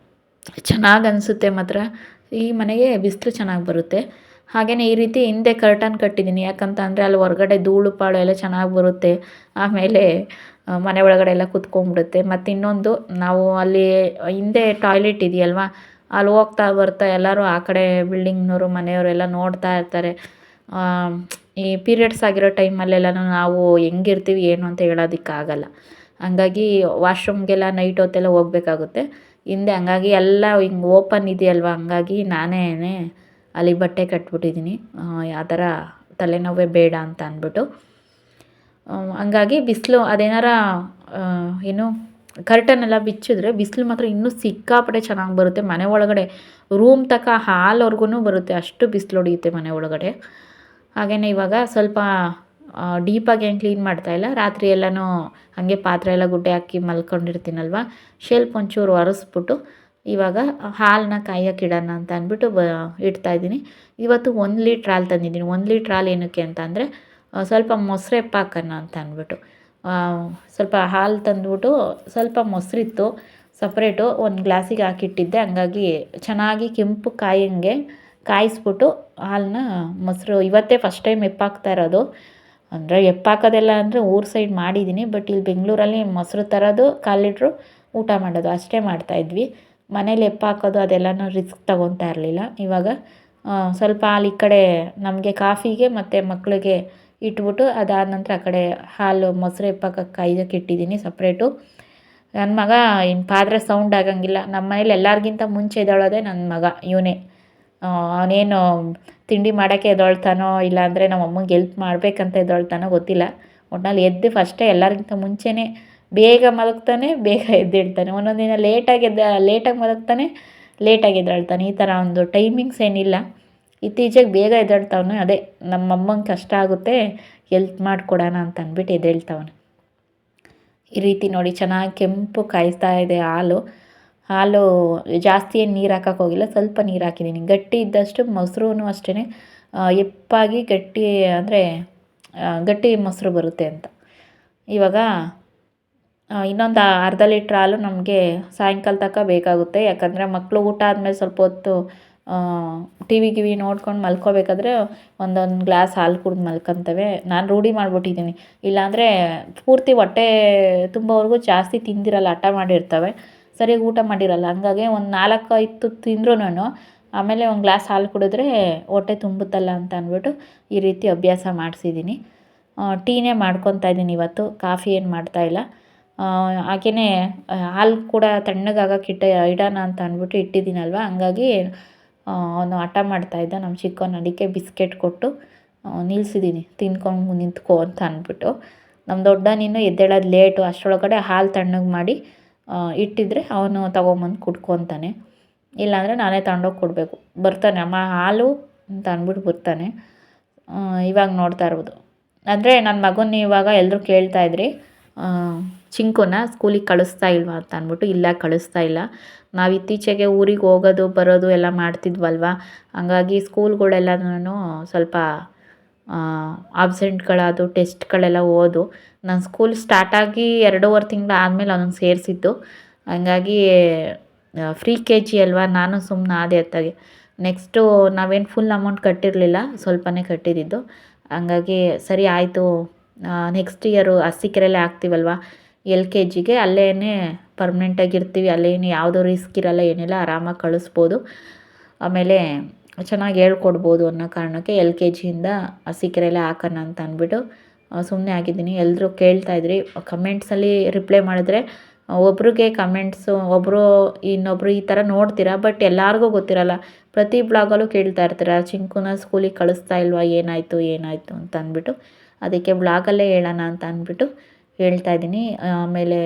ಚೆನ್ನಾಗಿ ಅನಿಸುತ್ತೆ ಮಾತ್ರ. ಈ ಮನೆಗೆ ಬಿಸಿಲು ಚೆನ್ನಾಗಿ ಬರುತ್ತೆ. ಹಾಗೆಯೇ ಈ ರೀತಿ ಹಿಂದೆ ಕರ್ಟನ್ ಕಟ್ಟಿದ್ದೀನಿ. ಯಾಕಂತ ಅಂದರೆ ಅಲ್ಲಿ ಹೊರಗಡೆ ಧೂಳು, ಪಾಳು ಎಲ್ಲ ಚೆನ್ನಾಗಿ ಬರುತ್ತೆ. ಆಮೇಲೆ ಮನೆ ಒಳಗಡೆ ಎಲ್ಲ ಕುತ್ಕೊಂಡ್ಬಿಡುತ್ತೆ. ಮತ್ತು ಇನ್ನೊಂದು ನಾವು ಅಲ್ಲಿ ಹಿಂದೆ ಟಾಯ್ಲೆಟ್ ಇದೆಯಲ್ವಾ ಅಲ್ಲಿ ಹೋಗ್ತಾ ಬರ್ತಾ ಎಲ್ಲರೂ ಆ ಕಡೆ ಬಿಲ್ಡಿಂಗ್ನವರು ಮನೆಯವರೆಲ್ಲ ನೋಡ್ತಾ ಇರ್ತಾರೆ. ಈ ಪೀರಿಯಡ್ಸ್ ಆಗಿರೋ ಟೈಮಲ್ಲೆಲ್ಲನೂ ನಾವು ಹೆಂಗಿರ್ತೀವಿ, ಏನು ಅಂತ ಹೇಳೋದಕ್ಕಾಗಲ್ಲ. ಹಂಗಾಗಿ ವಾಶ್ರೂಮ್ಗೆಲ್ಲ ನೈಟ್ ಹೊತ್ತೆಲ್ಲ ಹೋಗ್ಬೇಕಾಗುತ್ತೆ. ಹಿಂದೆ ಹಂಗಾಗಿ ಎಲ್ಲ ಹಿಂಗೆ ಓಪನ್ ಇದೆಯಲ್ವ, ಹಂಗಾಗಿ ನಾನೇ ಅಲ್ಲಿ ಬಟ್ಟೆ ಕಟ್ಬಿಟ್ಟಿದ್ದೀನಿ. ಆ ಥರ ತಲೆನೋವೇ ಬೇಡ ಅಂತ ಅಂದ್ಬಿಟ್ಟು. ಹಂಗಾಗಿ ಬಿಸಿಲು ಅದೇನಾರ ಏನು ಕರ್ಟನ್ ಎಲ್ಲ ಬಿಚ್ಚಿದ್ರೆ ಬಿಸಿಲು ಮಾತ್ರ ಇನ್ನೂ ಸಿಕ್ಕಾಪಟ್ಟೆ ಚೆನ್ನಾಗಿ ಬರುತ್ತೆ. ಮನೆ ಒಳಗಡೆ ರೂಮ್ ತಕ್ಕ ಹಾಲ್ವರೆಗೂ ಬರುತ್ತೆ. ಅಷ್ಟು ಬಿಸಿಲು ಹೊಡೆಯುತ್ತೆ ಮನೆ ಒಳಗಡೆ. ಹಾಗೆಯೇ ಇವಾಗ ಸ್ವಲ್ಪ ಡೀಪಾಗಿ ಏನು ಕ್ಲೀನ್ ಮಾಡ್ತಾಯಿಲ್ಲ ರಾತ್ರಿ ಎಲ್ಲನೂ ಹಾಗೆ ಪಾತ್ರೆ ಎಲ್ಲ ಗುಡ್ಡೆ ಹಾಕಿ ಮಲ್ಕೊಂಡಿರ್ತೀನಲ್ವ? ಶೆಲ್ಫ್ ಒಂಚೂರು ಒರೆಸ್ಬಿಟ್ಟು ಇವಾಗ ಹಾಲನ್ನ ಕಾಯೋಕೆ ಇಡೋಣ ಅಂತ ಅಂದ್ಬಿಟ್ಟು ಬ, ಇಡ್ತಾ ಇದ್ದೀನಿ. ಇವತ್ತು ಒಂದು ಲೀಟ್ರ್ ಹಾಲು ತಂದಿದ್ದೀನಿ. ಒಂದು ಲೀಟ್ರ್ ಹಾಲು ಏನಕ್ಕೆ ಅಂತ ಅಂದರೆ ಸ್ವಲ್ಪ ಮೊಸರೆ ಎಪ್ಪಾಕೋಣ ಅಂತ ಅಂದ್ಬಿಟ್ಟು. ಸ್ವಲ್ಪ ಹಾಲು ತಂದ್ಬಿಟ್ಟು ಸ್ವಲ್ಪ ಮೊಸರಿತ್ತು ಸಪ್ರೇಟು ಒಂದು ಗ್ಲಾಸಿಗೆ ಹಾಕಿಟ್ಟಿದ್ದೆ. ಹಂಗಾಗಿ ಚೆನ್ನಾಗಿ ಕೆಂಪು ಕಾಯಂಗೆ ಕಾಯಿಸ್ಬಿಟ್ಟು ಹಾಲನ್ನ ಮೊಸರು, ಇವತ್ತೇ ಫಸ್ಟ್ ಟೈಮ್ ಎಪ್ಪಾಕ್ತಾ ಇರೋದು. ಅಂದರೆ ಎಪ್ಪಾಕೋದೆಲ್ಲ ಅಂದರೆ ಊರ ಸೈಡ್ ಮಾಡಿದ್ದೀನಿ ಬಟ್ ಇಲ್ಲಿ ಬೆಂಗಳೂರಲ್ಲಿ ಮೊಸರು ತರೋದು ಕಾಲು ಲೀಟ್ರು ಊಟ ಮಾಡೋದು, ಅಷ್ಟೇ ಮಾಡ್ತಾಯಿದ್ವಿ ಮನೇಲಿ ಎಪ್ಪಾಕೋದು ಅದೆಲ್ಲನೂ ರಿಸ್ಕ್ ತೊಗೊತಾ ಇರಲಿಲ್ಲ. ಇವಾಗ ಸ್ವಲ್ಪ ಹಾಲು ಈ ಕಡೆ ನಮಗೆ ಕಾಫಿಗೆ ಮತ್ತು ಮಕ್ಕಳಿಗೆ ಇಟ್ಬಿಟ್ಟು ಅದಾದ ನಂತರ ಆ ಕಡೆ ಹಾಲು ಮೊಸರು ಪಕ್ಕ ಕಾಯ್ದಕ್ಕೆ ಇಟ್ಟಿದ್ದೀನಿ ಸಪ್ರೇಟು. ನನ್ನ ಮಗ ಇನ್ನು ಪಾತ್ರೆ ಸೌಂಡ್ ಆಗಂಗಿಲ್ಲ. ನಮ್ಮ ಮನೇಲಿ ಎಲ್ಲರಿಗಿಂತ ಮುಂಚೆ ಎದ್ದೇಳೋದೇ ನನ್ನ ಮಗ, ಇವನೇ. ಅವನೇನು ತಿಂಡಿ ಮಾಡೋಕ್ಕೆ ಎದೊಳ್ತಾನೋ ಇಲ್ಲಾಂದರೆ ನಮ್ಮ ಅಮ್ಮಂಗೆ ಎಲ್ಪ್ ಮಾಡಬೇಕಂತ ಎದೊಳ್ತಾನೋ ಗೊತ್ತಿಲ್ಲ. ಒಟ್ನಲ್ಲಿ ಎದ್ದು ಫಸ್ಟೇ ಎಲ್ಲರಿಗಿಂತ ಮುಂಚೆನೇ ಬೇಗ ಮಲಗ್ತಾನೆ, ಬೇಗ ಎದ್ದಿಡ್ತಾನೆ. ಒಂದೊಂದು ದಿನ ಲೇಟಾಗಿ ಎದ್ದ ಲೇಟಾಗಿ ಮಲಗ್ತಾನೆ ಲೇಟಾಗಿ ಎದ್ದಾಳ್ತಾನೆ ಈ ಥರ ಒಂದು ಟೈಮಿಂಗ್ಸ್ ಏನಿಲ್ಲ. ಇತ್ತೀಚೆಗೆ ಬೇಗ ಎದ್ದೇಳ್ತಾವನೆ ಅದೇ ನಮ್ಮ ಅಮ್ಮಂಗೆ ಕಷ್ಟ ಆಗುತ್ತೆ ಎಲ್ಪ್ ಮಾಡಿಕೊಡೋಣ ಅಂತ ಅಂದ್ಬಿಟ್ಟು ಎದ್ದೇಳ್ತಾವನೆ. ಈ ರೀತಿ ನೋಡಿ ಚೆನ್ನಾಗಿ ಕೆಂಪು ಕಾಯಿಸ್ತಾ ಇದೆ ಹಾಲು. ಹಾಲು ಜಾಸ್ತಿ ಏನು ನೀರು ಹಾಕಕ್ಕೆ ಹೋಗಿಲ್ಲ, ಸ್ವಲ್ಪ ನೀರು ಹಾಕಿದ್ದೀನಿ ಗಟ್ಟಿ ಇದ್ದಷ್ಟು ಮೊಸರು ಅಷ್ಟೇ ಎಪ್ಪಾಗಿ ಗಟ್ಟಿ ಅಂದರೆ ಗಟ್ಟಿ ಮೊಸರು ಬರುತ್ತೆ ಅಂತ. ಇವಾಗ ಇನ್ನೊಂದು ಅರ್ಧ ಲೀಟ್ರ್ ಹಾಲು ನಮಗೆ ಸಾಯಂಕಾಲ ತನಕ ಬೇಕಾಗುತ್ತೆ. ಯಾಕಂದರೆ ಮಕ್ಕಳು ಊಟ ಆದಮೇಲೆ ಸ್ವಲ್ಪ ಹೊತ್ತು ಟಿ ವಿ ಗಿವಿ ನೋಡ್ಕೊಂಡು ಮಲ್ಕೋಬೇಕಾದ್ರೆ ಒಂದೊಂದು ಗ್ಲಾಸ್ ಹಾಲು ಕುಡ್ದು ಮಲ್ಕೊತವೆ. ನಾನು ರೂಢಿ ಮಾಡಿಬಿಟ್ಟಿದ್ದೀನಿ ಇಲ್ಲಾಂದರೆ ಪೂರ್ತಿ ಹೊಟ್ಟೆ ತುಂಬವರೆಗೂ ಜಾಸ್ತಿ ತಿಂದಿರಲ್ಲ, ಹಠ ಮಾಡಿರ್ತವೆ. ಸರಿಯಾಗಿ ಊಟ ಮಾಡಿರಲ್ಲ. ಹಂಗಾಗಿ ಒಂದು ನಾಲ್ಕು ಐದು ತಿಂದ್ರೂ ಆಮೇಲೆ ಒಂದು ಗ್ಲಾಸ್ ಹಾಲು ಕುಡಿದ್ರೆ ಹೊಟ್ಟೆ ತುಂಬುತ್ತಲ್ಲ ಅಂತ ಅಂದ್ಬಿಟ್ಟು ಈ ರೀತಿ ಅಭ್ಯಾಸ ಮಾಡಿಸಿದ್ದೀನಿ ಟೀನೇ ಮಾಡ್ಕೊತಾ ಇದ್ದೀನಿ ಇವತ್ತು. ಕಾಫಿ ಏನು ಮಾಡ್ತಾಯಿಲ್ಲ ಹಾಗೆಯೇ ಹಾಲು ಕೂಡ ತಣ್ಣಗಾಗಕ್ಕೆ ಇಟ್ಟ ಇಡೋಣ ಅಂತ ಅಂದ್ಬಿಟ್ಟು ಇಟ್ಟಿದ್ದೀನಲ್ವ ಹಂಗಾಗಿ ಅವನು ಹಠ ಮಾಡ್ತಾಯಿದ್ದ ನಮ್ಮ ಚಿಕ್ಕವನ ಅದಕ್ಕೆ ಬಿಸ್ಕೆಟ್ ಕೊಟ್ಟು ನಿಲ್ಲಿಸಿದ್ದೀನಿ ತಿನ್ಕೊಂಡು ನಿಂತ್ಕೋ ಅಂತ ಅಂದ್ಬಿಟ್ಟು. ನಮ್ಮ ದೊಡ್ಡನಿನ್ನು ಎದ್ದೇಳೋದು ಲೇಟು. ಅಷ್ಟರೊಳಗಡೆ ಹಾಲು ತಣ್ಣಗೆ ಮಾಡಿ ಇಟ್ಟಿದ್ರೆ ಅವನು ತೊಗೊಂಬಂದು ಕುಡ್ಕೊತಾನೆ ಇಲ್ಲಾಂದರೆ ನಾನೇ ತಗೊಂಡೋಗಿ ಕೊಡಬೇಕು. ಬರ್ತಾನೆ. ಅಮ್ಮ ಹಾಲು ಅಂತ ಅಂದ್ಬಿಟ್ಟು ಬರ್ತಾನೆ. ಇವಾಗ ನೋಡ್ತಾ ಇರ್ಬೋದು ಅಂದರೆ ನನ್ನ ಮಗನ ಇವಾಗ ಎಲ್ಲರೂ ಕೇಳ್ತಾ ಇದ್ರಿ. ಆ, ಚಿಂಕುನ ಸ್ಕೂಲಿಗೆ ಕಳಿಸ್ತಾ ಇಲ್ವಾ ಅಂತ ಅಂದ್ಬಿಟ್ಟು, ಇಲ್ಲ, ಕಳಿಸ್ತಾ ಇಲ್ಲ. ನಾವು ಇತ್ತೀಚೆಗೆ ಊರಿಗೆ ಹೋಗೋದು, ಬರೋದು ಎಲ್ಲ ಮಾಡ್ತಿದ್ವಲ್ವ? ಹಂಗಾಗಿ ಸ್ಕೂಲ್ಗಳೆಲ್ಲನೂ ಸ್ವಲ್ಪ ಆಬ್ಸೆಂಟ್ಗಳಾದು ಟೆಸ್ಟ್ಗಳೆಲ್ಲ ಓದು. ನಾನು ಸ್ಕೂಲ್ ಸ್ಟಾರ್ಟಾಗಿ ಎರಡೂವರೆ ತಿಂಗಳು ಆದಮೇಲೆ ಅವನನ್ನು ಸೇರಿಸಿದ್ದು. ಹಂಗಾಗಿ ಫ್ರೀ ಕೆ ಜಿ ಅಲ್ವಾ? ನಾನು ಸುಮ್ಮನೆ ಆದೆ ಅತ್ತಾಗೆ. ನೆಕ್ಸ್ಟು ನಾವೇನು ಫುಲ್ ಅಮೌಂಟ್ ಕಟ್ಟಿರಲಿಲ್ಲ, ಸ್ವಲ್ಪನೇ ಕಟ್ಟಿದ್ದಿದ್ದು ಹಂಗಾಗಿ ಸರಿ ಆಯಿತು. ನೆಕ್ಸ್ಟ್ ಇಯರು ಅರಸೀಕೆರೆಯಲ್ಲೇ ಹಾಕ್ತೀವಲ್ವ? ಎಲ್ ಕೆ ಜಿಗೆ ಅಲ್ಲೇ ಪರ್ಮನೆಂಟಾಗಿ ಇರ್ತೀವಿ ಅಲ್ಲೇನು ಯಾವುದೋ ರಿಸ್ಕ್ ಇರಲ್ಲ, ಏನಿಲ್ಲ, ಆರಾಮಾಗಿ ಕಳಿಸ್ಬೋದು. ಆಮೇಲೆ ಚೆನ್ನಾಗಿ ಹೇಳ್ಕೊಡ್ಬೋದು ಅನ್ನೋ ಕಾರಣಕ್ಕೆ ಎಲ್ ಕೆ ಜಿಯಿಂದ ಅರಸೀಕೆರೆಯಲ್ಲೇ ಹಾಕೋಣ ಅಂತ ಅಂದ್ಬಿಟ್ಟು ಸುಮ್ಮನೆ ಆಗಿದ್ದೀನಿ. ಎಲ್ಲರೂ ಕೇಳ್ತಾ ಕೇಳ್ತಾಯಿದ್ರಿ ಕಮೆಂಟ್ಸಲ್ಲಿ ರಿಪ್ಲೈ ಮಾಡಿದ್ರೆ, ಒಬ್ರಿಗೆ ಕಮೆಂಟ್ಸು ಒಬ್ಬರು ಇನ್ನೊಬ್ಬರು ಈ ಥರ ನೋಡ್ತೀರಾ ಬಟ್ ಎಲ್ಲರಿಗೂ ಗೊತ್ತಿರಲ್ಲ. ಪ್ರತಿ ಬ್ಲಾಗಲ್ಲೂ ಕೇಳ್ತಾ ಇರ್ತೀರ, ಚಿಂಕುನ ಸ್ಕೂಲಿಗೆ ಕಳಿಸ್ತಾ ಇಲ್ವಾ, ಏನಾಯಿತು ಏನಾಯಿತು? ಅಂತ ಅಂದ್ಬಿಟ್ಟು, ಅದಕ್ಕೆ ಬ್ಲಾಗಲ್ಲೇ ಹೇಳೋಣ ಅಂತ ಅಂದ್ಬಿಟ್ಟು ಹೇಳ್ತಾ ಇದ್ದೀನಿ. ಆಮೇಲೆ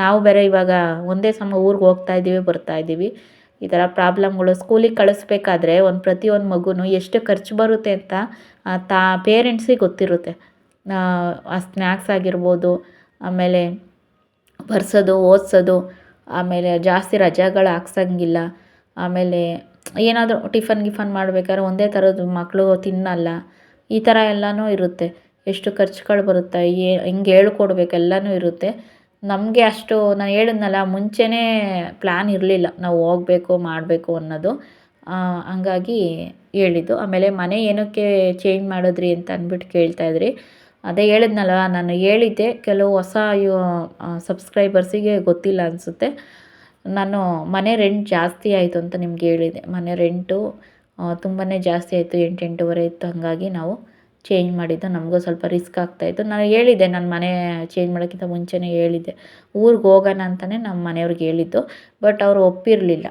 ನಾವು ಬೇರೆ ಇವಾಗ ಒಂದೇ ಸಮ ಊರಿಗೆ ಹೋಗ್ತಾ ಇದ್ದೀವಿ, ಬರ್ತಾ ಇದ್ದೀವಿ. ಈ ಥರ ಪ್ರಾಬ್ಲಮ್ಗಳು ಸ್ಕೂಲಿಗೆ ಕಳಿಸ್ಬೇಕಾದ್ರೆ ಒಂದು ಪ್ರತಿಯೊಂದು ಮಗುನೂ ಎಷ್ಟು ಖರ್ಚು ಬರುತ್ತೆ ಅಂತ ತಾ, ಪೇರೆಂಟ್ಸಿಗೆ ಗೊತ್ತಿರುತ್ತೆ. ಆ ಸ್ನ್ಯಾಕ್ಸ್ ಆಗಿರ್ಬೋದು, ಆಮೇಲೆ ಬರ್ಸೋದು, ಓದಿಸೋದು, ಆಮೇಲೆ ಜಾಸ್ತಿ ರಜೆಗಳು ಹಾಕ್ಸಂಗಿಲ್ಲ. ಆಮೇಲೆ ಏನಾದರೂ ಟಿಫನ್ ಗಿಫನ್ ಮಾಡ್ಬೇಕಾದ್ರೆ ಒಂದೇ ಥರದ್ದು ಮಕ್ಕಳು ತಿನ್ನಲ್ಲ. ಈ ಥರ ಎಲ್ಲನೂ ಇರುತ್ತೆ. ಎಷ್ಟು ಖರ್ಚುಗಳು ಬರುತ್ತೆ, ಏ, ಹಿಂಗೆ ಹೇಳ್ಕೊಡ್ಬೇಕು, ಎಲ್ಲನೂ ಇರುತ್ತೆ. ನಮಗೆ ಅಷ್ಟು, ನಾನು ಹೇಳಿದ್ನಲ್ಲ, ಮುಂಚೆನೇ ಪ್ಲ್ಯಾನ್ ಇರಲಿಲ್ಲ, ನಾವು ಹೋಗಬೇಕು, ಮಾಡಬೇಕು ಅನ್ನೋದು. ಹಂಗಾಗಿ ಹೇಳಿದ್ದು. ಆಮೇಲೆ ಮನೆ ಏನಕ್ಕೆ ಚೇಂಜ್ ಮಾಡಿದ್ರಿ ಅಂತ ಅಂದ್ಬಿಟ್ಟು ಕೇಳ್ತಾಯಿದ್ರಿ ಅದೇ ಹೇಳಿದ್ನಲ್ಲ, ನಾನು ಹೇಳಿದ್ದೆ, ಕೆಲವು ಹೊಸ ಸಬ್ಸ್ಕ್ರೈಬರ್ಸಿಗೆ ಗೊತ್ತಿಲ್ಲ ಅನಿಸುತ್ತೆ. ನಾನು ಮನೆ ರೆಂಟ್ ಜಾಸ್ತಿ ಆಯಿತು ಅಂತ ನಿಮ್ಗೆ ಹೇಳಿದೆ ಮನೆ ರೆಂಟು ತುಂಬಾ ಜಾಸ್ತಿ ಆಯಿತು, ಎಂಟೆಂಟೂವರೆ ಇತ್ತು, ಹಾಗಾಗಿ ನಾವು ಚೇಂಜ್ ಮಾಡಿದ್ದು, ನಮಗೂ ಸ್ವಲ್ಪ ರಿಸ್ಕ್ ಆಗ್ತಾಯಿತ್ತು ನಾನು ಹೇಳಿದ್ದೆ ನನ್ನ ಮನೆ ಚೇಂಜ್ ಮಾಡೋಕ್ಕಿಂತ ಮುಂಚೆನೇ ಹೇಳಿದ್ದೆ. ಊರಿಗೆ ಹೋಗೋಣ ಅಂತಲೇ ನಮ್ಮ ಮನೆಯವ್ರಿಗೆ ಹೇಳಿದ್ದು ಬಟ್ ಅವರು ಒಪ್ಪಿರಲಿಲ್ಲ.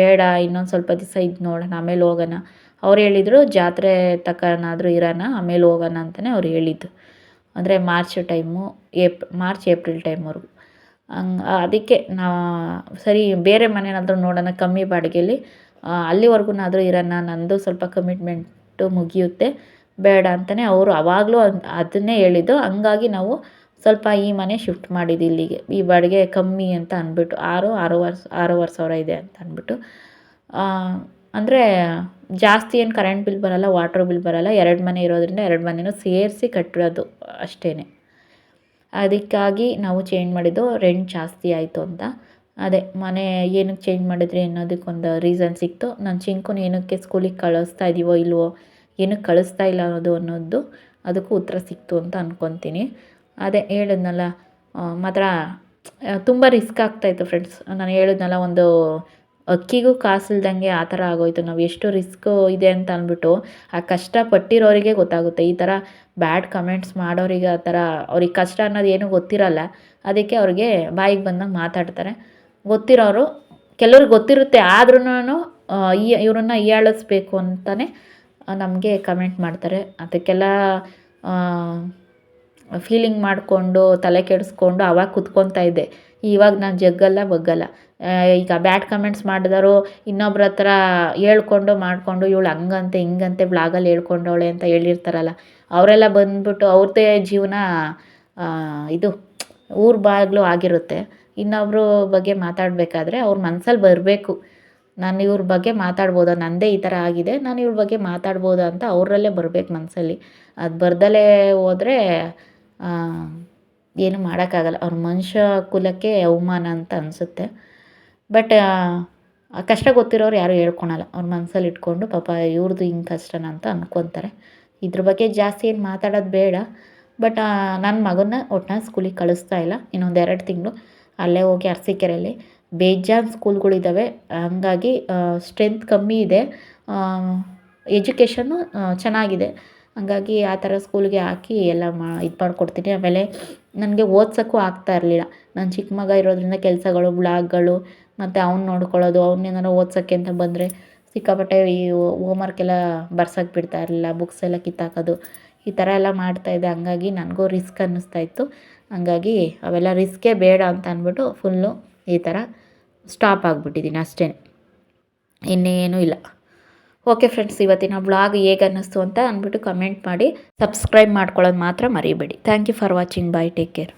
ಬೇಡ, ಇನ್ನೊಂದು ಸ್ವಲ್ಪ ದಿವಸ ಇದು ನೋಡೋಣ, ಆಮೇಲೆ ಹೋಗೋಣ. ಅವ್ರು ಹೇಳಿದರು, ಜಾತ್ರೆ ತಕ್ಕನಾದರೂ ಇರೋಣ, ಆಮೇಲೆ ಹೋಗೋಣ ಅಂತಲೇ ಅವ್ರು ಹೇಳಿದ್ದು. ಅಂದರೆ ಮಾರ್ಚ್ ಟೈಮು ಏಪ್ ಮಾರ್ಚ್ ಏಪ್ರಿಲ್ ಟೈಮ್ವರೆಗೂ ಹಂಗೆ, ಅದಕ್ಕೆ ನಾ, ಸರಿ, ಬೇರೆ ಮನೇನಾದರೂ ನೋಡೋಣ, ಕಮ್ಮಿ ಬಾಡಿಗೆಯಲ್ಲಿ ಅಲ್ಲಿವರೆಗೂನಾದರೂ ಇರೋಣ, ನಂದು ಸ್ವಲ್ಪ ಕಮಿಟ್ಮೆಂಟು ಮುಗಿಯುತ್ತೆ. ಬೇಡ ಅಂತಲೇ ಅವರು ಆವಾಗಲೂ ಅದನ್ನೇ ಹೇಳಿದ್ದು. ಹಂಗಾಗಿ ನಾವು ಸ್ವಲ್ಪ ಈ ಮನೆ ಶಿಫ್ಟ್ ಮಾಡಿದ್ದು ಇಲ್ಲಿಗೆ. ಈ ಬಾಡಿಗೆ ಕಮ್ಮಿ ಅಂತ ಅಂದ್ಬಿಟ್ಟು, ಆರು, ಆರೂವರೆ ಆರೂವರೆ ಸಾವಿರ ಇದೆ ಅಂತ ಅಂದ್ಬಿಟ್ಟು. ಅಂದರೆ ಜಾಸ್ತಿ ಏನು ಕರೆಂಟ್ ಬಿಲ್ ಬರಲ್ಲ ವಾಟ್ರ್ ಬಿಲ್ ಬರೋಲ್ಲ. ಎರಡು ಮನೆ ಇರೋದ್ರಿಂದ ಎರಡು ಮನೆನೂ ಸೇರಿಸಿ ಕಟ್ಟಿರೋದು ಅಷ್ಟೇ ಅದಕ್ಕಾಗಿ ನಾವು ಚೇಂಜ್ ಮಾಡಿದ್ದು ರೆಂಟ್ ಜಾಸ್ತಿ ಆಯಿತು ಅಂತ. ಅದೇ, ಮನೆ ಏನಕ್ಕೆ ಚೇಂಜ್ ಮಾಡಿದ್ರಿ ಅನ್ನೋದಕ್ಕೊಂದು ರೀಸನ್ ಸಿಕ್ತು. ನಾನು ಚಿಂಕುನ ಏನಕ್ಕೆ ಸ್ಕೂಲಿಗೆ ಕಳಿಸ್ತಾ ಇದ್ದೀವೋ ಇಲ್ವೋ ಏನಕ್ಕೆ ಕಳಿಸ್ತಾ ಇಲ್ಲ ಅನ್ನೋದು ಅನ್ನೋದು ಅದಕ್ಕೂ ಉತ್ತರ ಸಿಕ್ತು ಅಂತ ಅಂದ್ಕೊತೀನಿ ಅದೇ ಹೇಳಿದ್ನಲ್ಲ ಮಾತ್ರ ತುಂಬ ರಿಸ್ಕ್ ಆಗ್ತಾಯಿತ್ತು ಫ್ರೆಂಡ್ಸ್ ನಾನು ಹೇಳಿದ್ನಲ್ಲ, ಒಂದು ಅಕ್ಕಿಗೂ ಕಾಸಿಲ್ದಂಗೆ ಆ ಥರ ಆಗೋಯ್ತು. ನಾವು ಎಷ್ಟು ರಿಸ್ಕು ಇದೆ ಅಂತ ಅಂದ್ಬಿಟ್ಟು ಆ ಕಷ್ಟ ಪಟ್ಟಿರೋರಿಗೆ ಗೊತ್ತಾಗುತ್ತೆ. ಈ ಥರ ಬ್ಯಾಡ್ ಕಮೆಂಟ್ಸ್ ಮಾಡೋರಿಗೆ ಆ ಥರ ಅವ್ರಿಗೆ ಕಷ್ಟ ಅನ್ನೋದು ಏನೂ ಗೊತ್ತಿರಲ್ಲ. ಅದಕ್ಕೆ ಅವ್ರಿಗೆ ಬಾಯಿಗೆ ಬಂದಾಗ ಮಾತಾಡ್ತಾರೆ. ಗೊತ್ತಿರೋರು, ಕೆಲವ್ರಿಗೆ ಗೊತ್ತಿರುತ್ತೆ ಆದ್ರೂ ಈ, ಇವ್ರನ್ನ ಹೀಯಾಳಿಸ್ಬೇಕು ಅಂತಲೇ ನಮಗೆ ಕಮೆಂಟ್ ಮಾಡ್ತಾರೆ. ಅದಕ್ಕೆಲ್ಲ ಫೀಲಿಂಗ್ ಮಾಡಿಕೊಂಡು, ತಲೆ ಕೆಡಿಸ್ಕೊಂಡು ಅವಾಗ ಕುತ್ಕೊತಾ ಇದ್ದೆ. ಇವಾಗ ನಾನು ಜಗ್ಗಲ್ಲ ಬಗ್ಗಲ್ಲ ಈಗ ಬ್ಯಾಡ್ ಕಮೆಂಟ್ಸ್ ಮಾಡಿದವರು ಇನ್ನೊಬ್ರ ಹತ್ರ ಹೇಳ್ಕೊಂಡು, ಮಾಡಿಕೊಂಡು, ಇವಳು ಹಂಗಂತೆ, ಹಿಂಗಂತೆ ಬ್ಲಾಗಲ್ಲಿ ಹೇಳ್ಕೊಂಡವಳೆ ಅಂತ ಹೇಳಿರ್ತಾರಲ್ಲ. ಅವರೆಲ್ಲ ಬಂದ್ಬಿಟ್ಟು ಅವ್ರದ್ದೇ ಜೀವನ ಇದು ಊರು ಬಾಗಿಲು ಆಗಿರುತ್ತೆ. ಇನ್ನೊಬ್ರ ಬಗ್ಗೆ ಮಾತಾಡಬೇಕಾದ್ರೆ ಅವ್ರ ಮನಸ್ಸಲ್ಲಿ ಬರಬೇಕು. ನಾನು ಇವ್ರ ಬಗ್ಗೆ ಮಾತಾಡ್ಬೋದ? ನನ್ನದೇ ಈ ಥರ ಆಗಿದೆ. ನಾನು ಇವ್ರ ಬಗ್ಗೆ ಮಾತಾಡ್ಬೋದಾ ಅಂತ ಅವರಲ್ಲೇ ಬರಬೇಕು ಮನಸ್ಸಲ್ಲಿ. ಅದು ಬರ್ದಲೇ ಹೋದರೆ ಏನು ಮಾಡೋಕ್ಕಾಗಲ್ಲ. ಅವ್ರ ಮನುಷ್ಯ ಕುಲಕ್ಕೆ ಅವಮಾನ ಅಂತ ಅನಿಸುತ್ತೆ. ಬಟ್ ಕಷ್ಟ ಗೊತ್ತಿರೋರು ಯಾರೂ ಹೇಳ್ಕೊಳಲ್ಲ. ಅವ್ರ ಮನಸ್ಸಲ್ಲಿ ಇಟ್ಕೊಂಡು ಪಾಪ ಇವ್ರದ್ದು ಹಿಂಗೆ ಕಷ್ಟನ ಅಂತ ಅಂದ್ಕೊತಾರೆ ಇದ್ರ ಬಗ್ಗೆ ಜಾಸ್ತಿ ಏನು ಮಾತಾಡೋದು ಬೇಡ. ಬಟ್ ನನ್ನ ಮಗನ್ನ ಒಟ್ಟನ ಸ್ಕೂಲಿಗೆ ಕಳಿಸ್ತಾ ಇಲ್ಲ. ಇನ್ನೊಂದು ಎರಡು ತಿಂಗಳು. ಅಲ್ಲೇ ಹೋಗಿ ಅರಸೀಕೆರೆಯಲ್ಲಿ. ಬೇಜಾನ್ ಸ್ಕೂಲ್ಗಳಿದ್ದಾವೆ ಹಂಗಾಗಿ ಸ್ಟ್ರೆಂತ್ ಕಮ್ಮಿ ಇದೆ. ಎಜುಕೇಷನ್ನು ಚೆನ್ನಾಗಿದೆ. ಹಂಗಾಗಿ ಆ ಥರ ಸ್ಕೂಲ್ಗೆ ಹಾಕಿ ಎಲ್ಲ ಮಾ, ಇದು ಮಾಡಿಕೊಡ್ತೀನಿ. ಆಮೇಲೆ ನನಗೆ ಓದ್ಸೋಕ್ಕೂ ಆಗ್ತಾ ಇರಲಿಲ್ಲ. ನಾನು ಚಿಕ್ಕ ಮಗ ಇರೋದರಿಂದ ಕೆಲಸಗಳು, ಬ್ಲಾಗ್ಗಳು, ಮತ್ತು ಅವ್ನು ನೋಡ್ಕೊಳ್ಳೋದು ಅವ್ನೇನಾರು ಓದ್ಸೋಕ್ಕೆ ಅಂತ ಬಂದರೆ ಸಿಕ್ಕಾಪಟ್ಟೆ ಈ ಹೋಮ್ವರ್ಕ್ ಎಲ್ಲ ಬರ್ಸೋಕ್ಕೆ ಬಿಡ್ತಾ ಇರಲಿಲ್ಲ. ಬುಕ್ಸ್ ಎಲ್ಲ ಕಿತ್ತಾಕೋದು, ಈ ಥರ ಎಲ್ಲ ಮಾಡ್ತಾಯಿದ್ದೆ ಹಂಗಾಗಿ ನನಗೂ ರಿಸ್ಕ್ ಅನ್ನಿಸ್ತಾ ಇತ್ತು. ಹಂಗಾಗಿ ಅವೆಲ್ಲ ರಿಸ್ಕೇ ಬೇಡ ಅಂತ ಅಂದ್ಬಿಟ್ಟು ಫುಲ್ಲು ಈ ಥರ ಸ್ಟಾಪ್ ಆಗಿಬಿಟ್ಟಿದ್ದೀನಿ ಅಷ್ಟೇ. ಇನ್ನೇನೂ ಇಲ್ಲ. ಓಕೆ ಫ್ರೆಂಡ್ಸ್, ಇವತ್ತಿನ ಬ್ಲಾಗ್ ಹೇಗೆ ಅನ್ನಿಸ್ತು ಅಂತ ಅಂದ್ಬಿಟ್ಟು ಕಮೆಂಟ್ ಮಾಡಿ, ಸಬ್ಸ್ಕ್ರೈಬ್ ಮಾಡ್ಕೊಳ್ಳೋದು ಮಾತ್ರ ಮರಿಬೇಡಿ. Thank you for watching bye take care